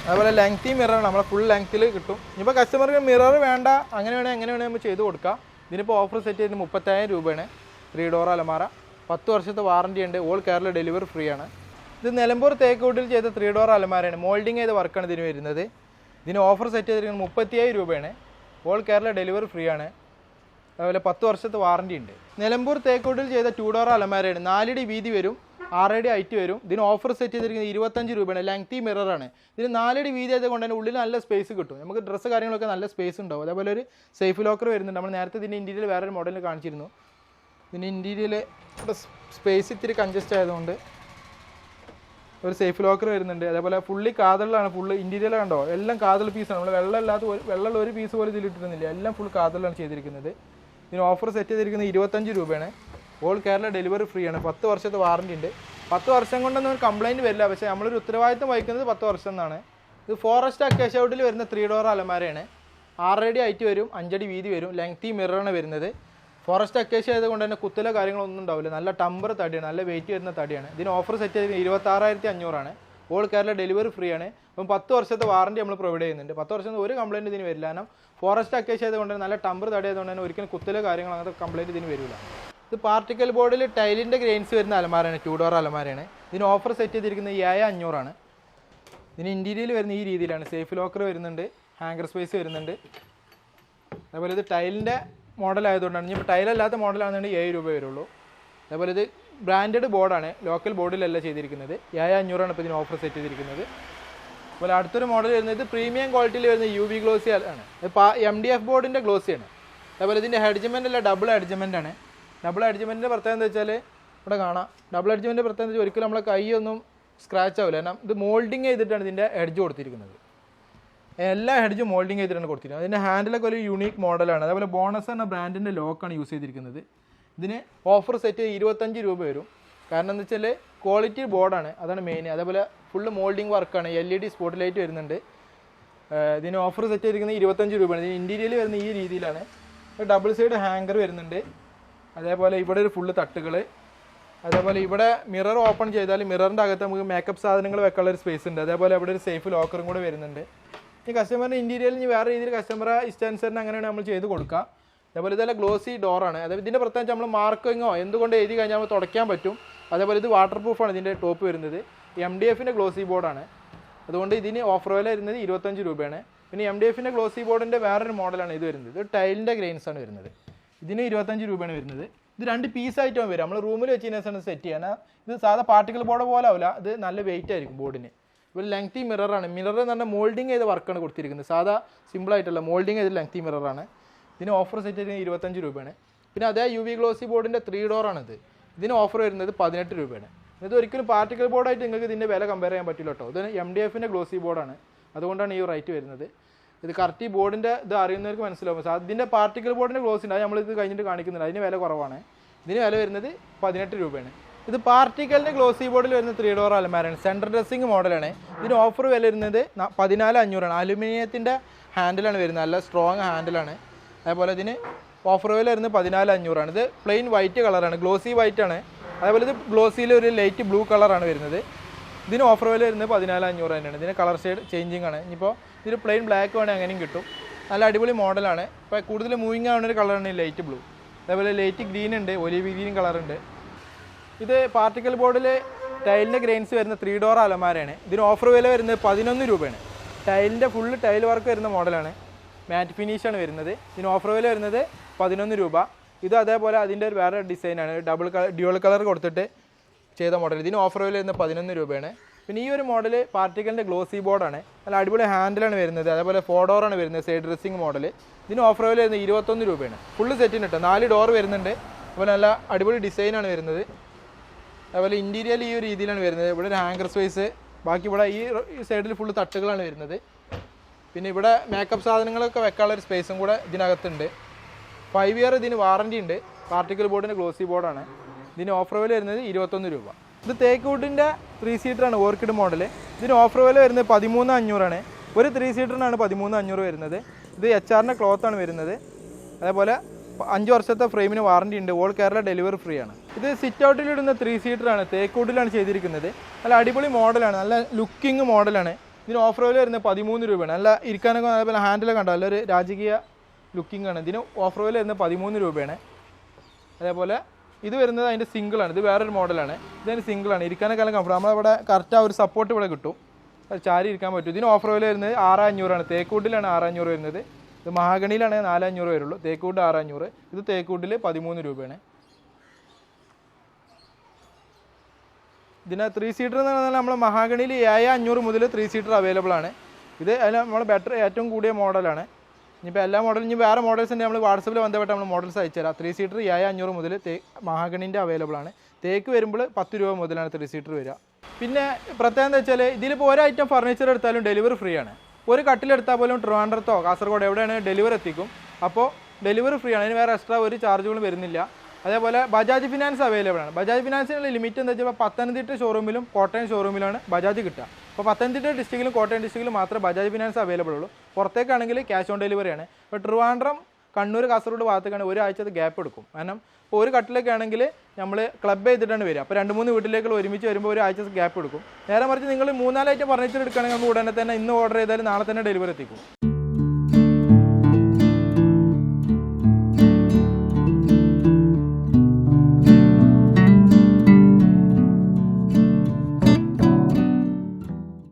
അതുപോലെ ലെങ്തി മിററാണ് നമ്മളെ ഫുൾ ലെങ്ത്തിൽ കിട്ടും. ഇപ്പോൾ കസ്റ്റമർക്ക് മിറർ വേണ്ട അങ്ങനെ വേണേൽ എങ്ങനെ വേണേൽ നമ്മൾ ചെയ്ത് കൊടുക്കാം. ഇതിനിപ്പോൾ ഓഫർ സെറ്റ് ചെയ്ത് മുപ്പത്തായിരം രൂപയാണ്. ത്രീ ഡോർ അലമാര. പത്ത് വർഷത്തെ വാറന്റി ഉണ്ട്. ഓൾ കേരള ഡെലിവറി ഫ്രീ ആണ്. ഇത് നിലമ്പൂർ തേക്കോട്ടിൽ ചെയ്ത ത്രീ ഡോർ അലമാരയാണ്. മോൾഡിങ് ചെയ്ത വർക്കാണ് ഇതിന് വരുന്നത്. ഇതിന് ഓഫർ സെറ്റ് ചെയ്തിരിക്കുന്നത് മുപ്പത്തിയായിരം രൂപയാണ്. ഓൾ കേരള ഡെലിവറി ഫ്രീ ആണ്. അതുപോലെ പത്ത് വർഷത്തെ വാറന്റി ഉണ്ട്. നിലമ്പൂർ തേക്കോട്ടിൽ ചെയ്ത ടു ഡോർ അലമാരയാണ്. നാലടി വീതി വരും. ആറടി ഹൈറ്റ് വരും. ഇതിന് ഓഫർ സെറ്റ് ചെയ്തിരിക്കുന്നത് ഇരുപത്തഞ്ച് രൂപയാണ്. ലെങ്തി മിററാണ് ഇതിന് നാലടി വീതി ആയതുകൊണ്ട് തന്നെ ഉള്ളിൽ നല്ല സ്പേസ് കിട്ടും. നമുക്ക് ഡ്രസ്സ് കാര്യങ്ങളൊക്കെ നല്ല സ്പേസ് ഉണ്ടാവും. അതേപോലെ ഒരു സേഫ് ലോക്കർ വരുന്നുണ്ട്. നമ്മൾ നേരത്തെ ഇതിന്റെ ഇന്റീരിയൽ വേറൊരു മോഡൽ കാണിച്ചിരുന്നു. ഇതിന്റെ ഇന്റീരിയൽ സ്പേസ് ഇത്തിരി കൺജസ്റ്റ് ആയതുകൊണ്ട് ഒരു സേഫ് ലോക്കർ വരുന്നുണ്ട്. അതേപോലെ ഫുള്ളി കാതലാണ് ഫുള്ള് ഇന്റീരിയൽ കണ്ടോ? എല്ലാം കാതൽ പീസാണ് നമ്മൾ വെള്ളം ഇല്ലാത്ത ഒരു വെള്ളമുള്ള ഒരു പീസ് പോലും ഇതിലിട്ടിരുന്നില്ല എല്ലാം ഫുൾ കാതലാണ് ചെയ്തിരിക്കുന്നത്. ഇതിന് ഓഫർ സെറ്റ് ചെയ്തിരിക്കുന്നത് ഇരുപത്തഞ്ച് രൂപയാണ്. ഓൾ കേരള ഡെലിവറി ഫ്രീ ആണ്. പത്ത് വർഷത്തെ വാറണ്ടി ഉണ്ട്. പത്ത് വർഷം കൊണ്ടൊന്നും ഒരു കംപ്ലൈന്റ് വരില്ല. പക്ഷേ നമ്മളൊരു ഉത്തരവാദിത്തം വഹിക്കുന്നത് പത്ത് വർഷം എന്നാണ്. ഇത് ഫോറസ്റ്റ് അക്കേഷ് ഔട്ടിൽ വരുന്ന ത്രീ ഡോർ അലമാരയാണ്. ആറടി ഹൈറ്റ് വരും അഞ്ചടി വീതി വരും ലെങ്തി മിററാണ് വരുന്നത്. ഫോറസ്റ്റ് അക്കേഷ് ആയതുകൊണ്ട് തന്നെ കുത്തല കാര്യങ്ങളൊന്നും ഉണ്ടാവില്ല. നല്ല ടമ്പർ തടിയാണ് നല്ല വെയിറ്റ് വരുന്ന തടിയാണ്. ഇതിന് ഓഫർ സെറ്റ് ചെയ്ത് ഇരുപത്താറായിരത്തി അഞ്ഞൂറാണ് ഓൾ കേരള ഡെലിവറി ഫ്രീ ആണ്. അപ്പം പത്ത് വർഷത്തെ വാറണ്ടി നമ്മൾ പ്രൊവൈഡ് ചെയ്യുന്നുണ്ട്. പത്ത് വർഷം ഒരു കംപ്ലൈന്റ് ഇതിന് വരില്ല. കാരണം ഫോറസ്റ്റ് അക്കേഷ് ആയതുകൊണ്ട് തന്നെ നല്ല ടമ്പർ തടിയായതുകൊണ്ട് തന്നെ ഒരിക്കലും കുത്തല കാര്യങ്ങൾ അങ്ങനത്തെ കംപ്ലൈന്റ് ഇതിന് വരില്ല ഇത് പാർട്ടിക്കൽ ബോർഡിൽ ടൈലിന്റെ ഗ്രെയിൻസ് വരുന്ന അലമാരയാണ് ടൂ ഡോർ അലമാരയാണ്. ഇതിന് ഓഫർ സെറ്റ് ചെയ്തിരിക്കുന്നത് ഏഴ് അഞ്ഞൂറാണ്. ഇതിന് ഇന്റീരിയൽ വരുന്ന ഈ രീതിയിലാണ്. സേഫ് ലോക്കർ വരുന്നുണ്ട് ഹാങ്കർ സ്പേസ് വരുന്നുണ്ട്. അതേപോലെ ഇത് ടൈലിന്റെ മോഡൽ ആയതുകൊണ്ടാണ്. ഇനി ഇപ്പോൾ ടൈലല്ലാത്ത മോഡലാണെന്നുണ്ടെങ്കിൽ ഏഴ് രൂപ വരുള്ളൂ. അതേപോലെ ഇത് ബ്രാൻഡഡ് ബോർഡാണ് ലോക്കൽ ബോർഡിലല്ല ചെയ്തിരിക്കുന്നത്. ഏഴ് അഞ്ഞൂറാണ് ഇപ്പോൾ ഇതിന് ഓഫർ സെറ്റ് ചെയ്തിരിക്കുന്നത്. അതുപോലെ അടുത്തൊരു മോഡൽ വരുന്നത് പ്രീമിയം ക്വാളിറ്റിയിൽ വരുന്ന യു വി ഗ്ലോസി ആണ്. എം ഡി എഫ് ബോർഡിന്റെ ഗ്ലോസിയാണ് അതേപോലെ ഇതിന്റെ ഹെഡ്ജ്മെന്റ് അല്ല ഡബിൾ ഹെഡ്ജ്മെന്റ് ആണ്. ഡബിൾ ഹെഡ്ജ്മെന്റിന്റെ പ്രത്യേകത എന്താ വെച്ചാൽ ഇവിടെ കാണാം. ഡബിൾ ഹെഡ്ജ്മെന്റ് പ്രത്യേകത വെച്ചാൽ ഒരിക്കലും നമ്മളെ കൈയൊന്നും സ്ക്രാച്ച് ആവില്ല. കാരണം ഇത് മോൾഡിങ് ചെയ്തിട്ടാണ് ഇതിന്റെ എഡ്ജ് കൊടുത്തിരിക്കുന്നത്. എല്ലാ ഹെഡ്ജും മോൾഡിങ് ചെയ്തിട്ടാണ് കൊടുത്തിരിക്കുന്നത്. അതിന്റെ ഹാൻഡിലൊക്കെ ഒരു യൂണീക്ക് മോഡലാണ് അതേപോലെ ബോണസ് എന്ന ബ്രാൻഡിന്റെ ലോക്കാണ് യൂസ് ചെയ്തിരിക്കുന്നത്. ഇതിന് ഓഫർ സെറ്റ് ഇരുപത്തഞ്ച് രൂപ വരും. കാരണം എന്താ വെച്ചാൽ ക്വാളിറ്റി ബോർഡാണ് അതാണ് മെയിൻ അതേപോലെ ഫുള്ള് മോൾഡിങ് വർക്കാണ് L E D spot light വരുന്നുണ്ട്. ഇതിന് ഓഫർ സെറ്റ് ചെയ്തിരിക്കുന്നത് ഇരുപത്തഞ്ച് രൂപയാണ്. ഇതിന് ഇന്റീരിയൽ വരുന്ന ഈ രീതിയിലാണ്. ഡബിൾ സൈഡ് ഹാങ്കർ വരുന്നുണ്ട്. അതേപോലെ ഇവിടെ ഒരു ഫുള്ള് തട്ടുകൾ അതേപോലെ ഇവിടെ മിറർ ഓപ്പൺ ചെയ്താൽ മിററിന്റെ അകത്ത് നമുക്ക് മേക്കപ്പ് സാധനങ്ങൾ വെക്കാനുള്ള ഒരു സ്പേസ് ഉണ്ട്. അതേപോലെ ഇവിടെ ഒരു സേഫ് ലോക്കറും കൂടെ വരുന്നുണ്ട്. ഇനി കസ്റ്റമറിന്റെ ഇന്റീരിയൽ ഇനി വേറെ രീതിയിൽ കസ്റ്റമറെ ഇഷ്ടാനുസരണം അങ്ങനെയാണ് നമ്മൾ ചെയ്ത് കൊടുക്കുക അതേപോലെ ഇതെല്ലാം ഗ്ലോസി ഡോറാണ് അതായത് ഇതിന്റെ പ്രത്യേകിച്ച് നമ്മൾ മാർക്കിങ്ങോ എന്തുകൊണ്ട് എഴുതി കഴിഞ്ഞാൽ നമുക്ക് തുടയ്ക്കാൻ പറ്റും. അതേപോലെ ഇത് വാട്ടർ പ്രൂഫാണ് ഇതിന്റെ ടോപ്പ് വരുന്നത്. എം ഡി എഫിന്റെ ഗ്ലോസി ബോർഡാണ് അതുകൊണ്ട് ഇതിന് ഓഫർ വില വരുന്നത് ഇരുപത്തഞ്ച് രൂപയാണ്. പിന്നെ എം ഡി എഫിന്റെ ഗ്ലോസി ബോർഡിന്റെ വേറൊരു മോഡലാണ് ഇത് വരുന്നത്. ഇത് ടൈലിന്റെ ഗ്രെയിൻസ് ആണ് വരുന്നത്. ഇതിന് ഇരുപത്തഞ്ച് രൂപയാണ് വരുന്നത്. ഇത് രണ്ട് പീസായിട്ടാണ് വരും. നമ്മൾ റൂമിൽ വെച്ച് കഴിഞ്ഞാൽ സെറ്റ് ചെയ്യാൻ ഇത് സാധാ പാർട്ടിക്കൽ ബോർഡ് പോലെ ആവില്ല. ഇത് നല്ല വെയിറ്റ് ആയിരിക്കും ബോർഡിന് ഒരു ലെങ്തി മിററാണ് മിറർ എന്ന് പറഞ്ഞാൽ മോൾഡിങ് ചെയ്ത വർക്കാണ് കൊടുത്തിരിക്കുന്നത്. സാധാ സിമ്പിൾ ആയിട്ടുള്ള മോൾഡിങ് ചെയ്ത ലെങ്തി മിററാണ് ഇതിന് ഓഫർ സെറ്റ് ചെയ്തിരിക്കുന്നത് ഇരുപത്തഞ്ച് രൂപയാണ്. പിന്നെ അതേ യു വി ഗ്ലോസി ബോർഡിന്റെ ത്രീ ഡോറാണിത് ഇതിന് ഓഫർ വരുന്നത് പതിനെട്ട് രൂപയാണ്. ഇത് ഒരിക്കലും പാർട്ടിക്കൽ ബോർഡായിട്ട് നിങ്ങൾക്ക് ഇതിന്റെ വില കമ്പയർ ചെയ്യാൻ പറ്റില്ല കേട്ടോ. ഇത് എം ഡി എഫിന്റെ ഗ്ലോസി ബോർഡാണ് അതുകൊണ്ടാണ് ഈ റേറ്റ് വരുന്നത്. ഇത് കറക്റ്റ് ഈ ബോർഡിന്റെ ഇത് അറിയുന്നവർക്ക് മനസ്സിലാവും. സാർ ഇതിന്റെ പാർട്ടിക്കൽ ബോർഡിന്റെ ഗ്ലോസ് ഉണ്ട്. അത് നമ്മളിത് കഴിഞ്ഞിട്ട് കാണിക്കുന്നില്ല. അതിന് വില കുറവാണ്. ഇതിന് വില വരുന്നത് പതിനെട്ട് രൂപയാണ്. ഇത് പാർട്ടിക്കലിന്റെ ഗ്ലോസി ബോർഡിൽ വരുന്ന ത്രീ ഡോർ അലമാരയാണ്. സെൻട്രൽ ഡ്രസ്സിങ് മോഡലാണ്. ഇതിന് ഓഫർ വില വരുന്നത് പതിനാല് അഞ്ഞൂറാണ്. അലുമിനിയത്തിന്റെ ഹാൻഡിലാണ് വരുന്നത്. നല്ല സ്ട്രോങ് ഹാൻഡിലാണ് അതേപോലെ ഇതിന് ഓഫർ വില വരുന്നത് പതിനാല് അഞ്ഞൂറാണ്. ഇത് പ്ലെയിൻ വൈറ്റ് കളറാണ് ഗ്ലോസി വൈറ്റ് ആണ്. അതേപോലെ ഇത് ഗ്ലോസിയിൽ ഒരു ലൈറ്റ് ബ്ലൂ കളറാണ് വരുന്നത്. ഇതിന് ഓഫർ വില വരുന്നത് പതിനാല് അഞ്ഞൂറ് തന്നെയാണ്. ഇതിന് കളർ ഷെയ്ഡ് ചേഞ്ചിങ് ആണ്. ഇനിയിപ്പോൾ ഇതിന് പ്ലെയിൻ ബ്ലാക്ക് വേണേൽ അങ്ങനെയും കിട്ടും. നല്ല അടിപൊളി മോഡലാണ്. ഇപ്പോൾ കൂടുതൽ മൂവിങ് ആവുന്ന ഒരു കളറാണ് ലൈറ്റ് ബ്ലൂ അതേപോലെ ലൈറ്റ് ഗ്രീൻ ഉണ്ട് ഒലിവ് ഗ്രീൻ കളറുണ്ട് ഇത് പാർട്ടിക്കൽ ബോർഡിൽ ടൈലിന്റെ ഗ്രെയിൻസ് വരുന്ന ത്രീ ഡോർ അലമാരയാണ്. ഇതിന് ഓഫർ വില വരുന്നത് പതിനൊന്ന് രൂപയാണ്. ടൈലിന്റെ ഫുള്ള് ടൈൽ വർക്ക് വരുന്ന മോഡലാണ്. മാറ്റ് ഫിനിഷാണ് വരുന്നത്. ഇതിന് ഓഫർ വില വരുന്നത് പതിനൊന്ന് രൂപ. ഇത് അതേപോലെ അതിന്റെ ഒരു വേറെ ഡിസൈനാണ് ഡബിൾ കളർ ഡ്യുവൽ കളർ കൊടുത്തിട്ട് ചെയ്ത മോഡൽ ഇതിന് ഓഫർ വില വരുന്നത് പതിനൊന്ന് രൂപയാണ്. പിന്നെ ഈ ഒരു മോഡൽ പാർട്ടിക്കലിന്റെ ഗ്ലോസി ബോർഡാണ് നല്ല അടിപൊളി ഹാൻഡിലാണ് വരുന്നത്. അതേപോലെ ഫോർ ഡോറാണ് വരുന്നത് സൈഡ് ഡ്രസ്സിംഗ് മോഡൽ ഇതിന് ഓഫർ വില വരുന്നത് ഇരുപത്തൊന്ന് രൂപയാണ്. ഫുള്ള് സെറ്റിന് കിട്ടും നാല് ഡോർ വരുന്നുണ്ട്. അതുപോലെ നല്ല അടിപൊളി ഡിസൈനാണ് വരുന്നത്. അതുപോലെ ഇന്റീരിയൽ ഈ ഒരു രീതിയിലാണ് വരുന്നത്. ഇവിടെ ഒരു ഹാങ്കർ സ്പേസ് ബാക്കി ഇവിടെ ഈ സൈഡിൽ ഫുള്ള് തട്ടുകളാണ് വരുന്നത്. പിന്നെ ഇവിടെ മേക്കപ്പ് സാധനങ്ങളൊക്കെ വെക്കാനുള്ള ഒരു സ്പേസും കൂടെ ഇതിനകത്തുണ്ട്. ഫൈവ് ഇയർ ഇതിന് വാറന്റി ഉണ്ട്. പാർട്ടിക്കൽ ബോർഡിന്റെ ഗ്ലോസി ബോർഡാണ് ഇതിന് ഓഫർ വില വരുന്നത് ഇരുപത്തൊന്ന് രൂപ. ഇത് തേക്ക് വുഡിന്റെ ത്രീ സീറ്ററാണ് ഓർക്കിഡ് മോഡൽ ഇതിന് ഓഫർ വില വരുന്നത് പതിമൂന്ന് അഞ്ഞൂറാണ്. ഒരു ത്രീ സീറ്ററിനാണ് പതിമൂന്ന് അഞ്ഞൂറ് വരുന്നത്. ഇത് എച്ച് ആറിന്റെ ക്ലോത്താണ് വരുന്നത്. അതേപോലെ അഞ്ച് വർഷത്തെ ഫ്രെയിമിന് വാറണ്ടി ഉണ്ട്. ഓൾ കേരള ഡെലിവറി ഫ്രീ ആണ്. ഇത് സിറ്റ് ഔട്ടിലിടുന്ന ത്രീ സീറ്ററാണ് തേക്കൂട്ടിലാണ് ചെയ്തിരിക്കുന്നത്. നല്ല അടിപൊളി മോഡലാണ് നല്ല ലുക്കിംഗ് മോഡലാണ് ഇതിന് ഓഫർ വില വരുന്നത് പതിമൂന്ന് രൂപയാണ്. നല്ല ഇരിക്കാനൊക്കെ അതേപോലെ ഹാൻഡിലൊക്കെ ഉണ്ടോ? നല്ലൊരു രാജകീയ ലുക്കിംഗ് ആണ്. ഇതിന് ഓഫർ വില വരുന്നത് പതിമൂന്ന് രൂപയാണ്. അതേപോലെ ഇത് വരുന്നത് അതിന്റെ സിംഗിളാണ് ഇത് വേറൊരു മോഡലാണ് ഇതിന് സിംഗിളാണ് ഇരിക്കാനൊക്കെ നല്ല കംഫർട്ട് നമ്മളവിടെ കറക്റ്റ് ആ ഒരു സപ്പോർട്ട് ഇവിടെ കിട്ടും. അത് ചാരി ഇരിക്കാൻ പറ്റും. ഇതിന് ഓഫർ വില വരുന്നത് ആറ് അഞ്ഞൂറാണ് തേക്കൂട്ടിലാണ് ആറ് അഞ്ഞൂറ് വരുന്നത്. ഇത് മഹാഗണിയിലാണ് നാലഞ്ഞൂറ് വരുള്ളൂ. തേക്കൂട്ട് ആറ് അഞ്ഞൂറ് ഇത് തേക്കൂട്ടിൽ പതിമൂന്ന് രൂപയാണ്. ഇതിന് ത്രീ സീറ്റർ എന്ന് പറഞ്ഞാൽ നമ്മൾ മഹാഗണിയിൽ ഏഴ് അഞ്ഞൂറ് മുതൽ ത്രീ സീറ്റർ അവൈലബിൾ ആണ്. ഇത് അതിൽ നമ്മൾ ബെറ്റർ ഏറ്റവും കൂടിയ മോഡലാണ് ഇനിയിപ്പോൾ എല്ലാ മോഡലും ഇനി വേറെ മോഡൽസ് ഉണ്ട്. നമ്മൾ വാട്സപ്പിൽ ബന്ധപ്പെട്ട് നമ്മൾ മോഡൽസ് അയച്ചു തരാം ത്രീ സീറ്റർ ഏഴ് അഞ്ഞൂറ് മുതൽ മഹാഗണിന്റെ അവൈലബിൾ ആണ്. തേക്ക് വരുമ്പോൾ പത്ത് രൂപ മുതലാണ് ത്രീ സീറ്റർ വരിക. പിന്നെ പ്രത്യേകം എന്താ വെച്ചാൽ ഇതിലിപ്പോൾ ഒരു ഐറ്റം ഫർണിച്ചർ എടുത്താലും ഡെലിവറി ഫ്രീ ആണ്. ഒരു കട്ടിലെടുത്താൽ പോലും ട്രിവാൻഡ്രത്തോ കാസർഗോഡ് എവിടെയാണ് ഡെലിവറി എത്തിക്കും. അപ്പോൾ ഡെലിവറി ഫ്രീ ആണ്. അതിന് വേറെ എക്സ്ട്രാ ഒരു ചാർജുകളും വരുന്നില്ല. അതേപോലെ ബജാജ് ഫിനാൻസ് അവൈലബിൾ ആണ്. ബജാജ് ഫിനാൻസിനുള്ള ലിമിറ്റ് എന്താ വെച്ചാൽ പത്തനംതിട്ട ഷോറൂമിലും കോട്ടയം ഷോറൂമിലാണ് ബജാജ് കിട്ടുക. അപ്പോൾ പത്തനംതിട്ട ഡിസ്ട്രിക്റ്റിലും കോട്ടയം ഡിസ്ട്രിക്റ്റിലും മാത്രമേ ബജാജ് ഫിനാൻസ് അവൈലബിൾ ഉള്ളൂ. പുറത്തേക്കാണെങ്കിൽ ക്യാഷ് ഓൺ ഡെലിവറിയാണ് ഇപ്പോൾ ട്രിവാൻഡ്രം കണ്ണൂർ കാസർഗോഡ് ഭാഗത്തേക്കാണ് ഒരാഴ്ചത്തെ ഗ്യാപ്പ് എടുക്കും. കാരണം ഇപ്പോൾ ഒരു കട്ടിലൊക്കെ ആണെങ്കിൽ നമ്മൾ ക്ലബ് ചെയ്തിട്ടാണ് വരിക. അപ്പോൾ രണ്ട് മൂന്ന് വീട്ടിലേക്കുള്ള ഒരുമിച്ച് വരുമ്പോൾ ഒരാഴ്ച ഗ്യാപ്പ് എടുക്കും. നേരെ മറിച്ച് നിങ്ങൾ മൂന്നാലായിട്ട് ഫർണിച്ചർ എടുക്കുകയാണെങ്കിൽ നമുക്ക് ഉടനെ തന്നെ ഇന്ന് ഓർഡർ ചെയ്താൽ നാളെ തന്നെ ഡെലിവറി എത്തിക്കും.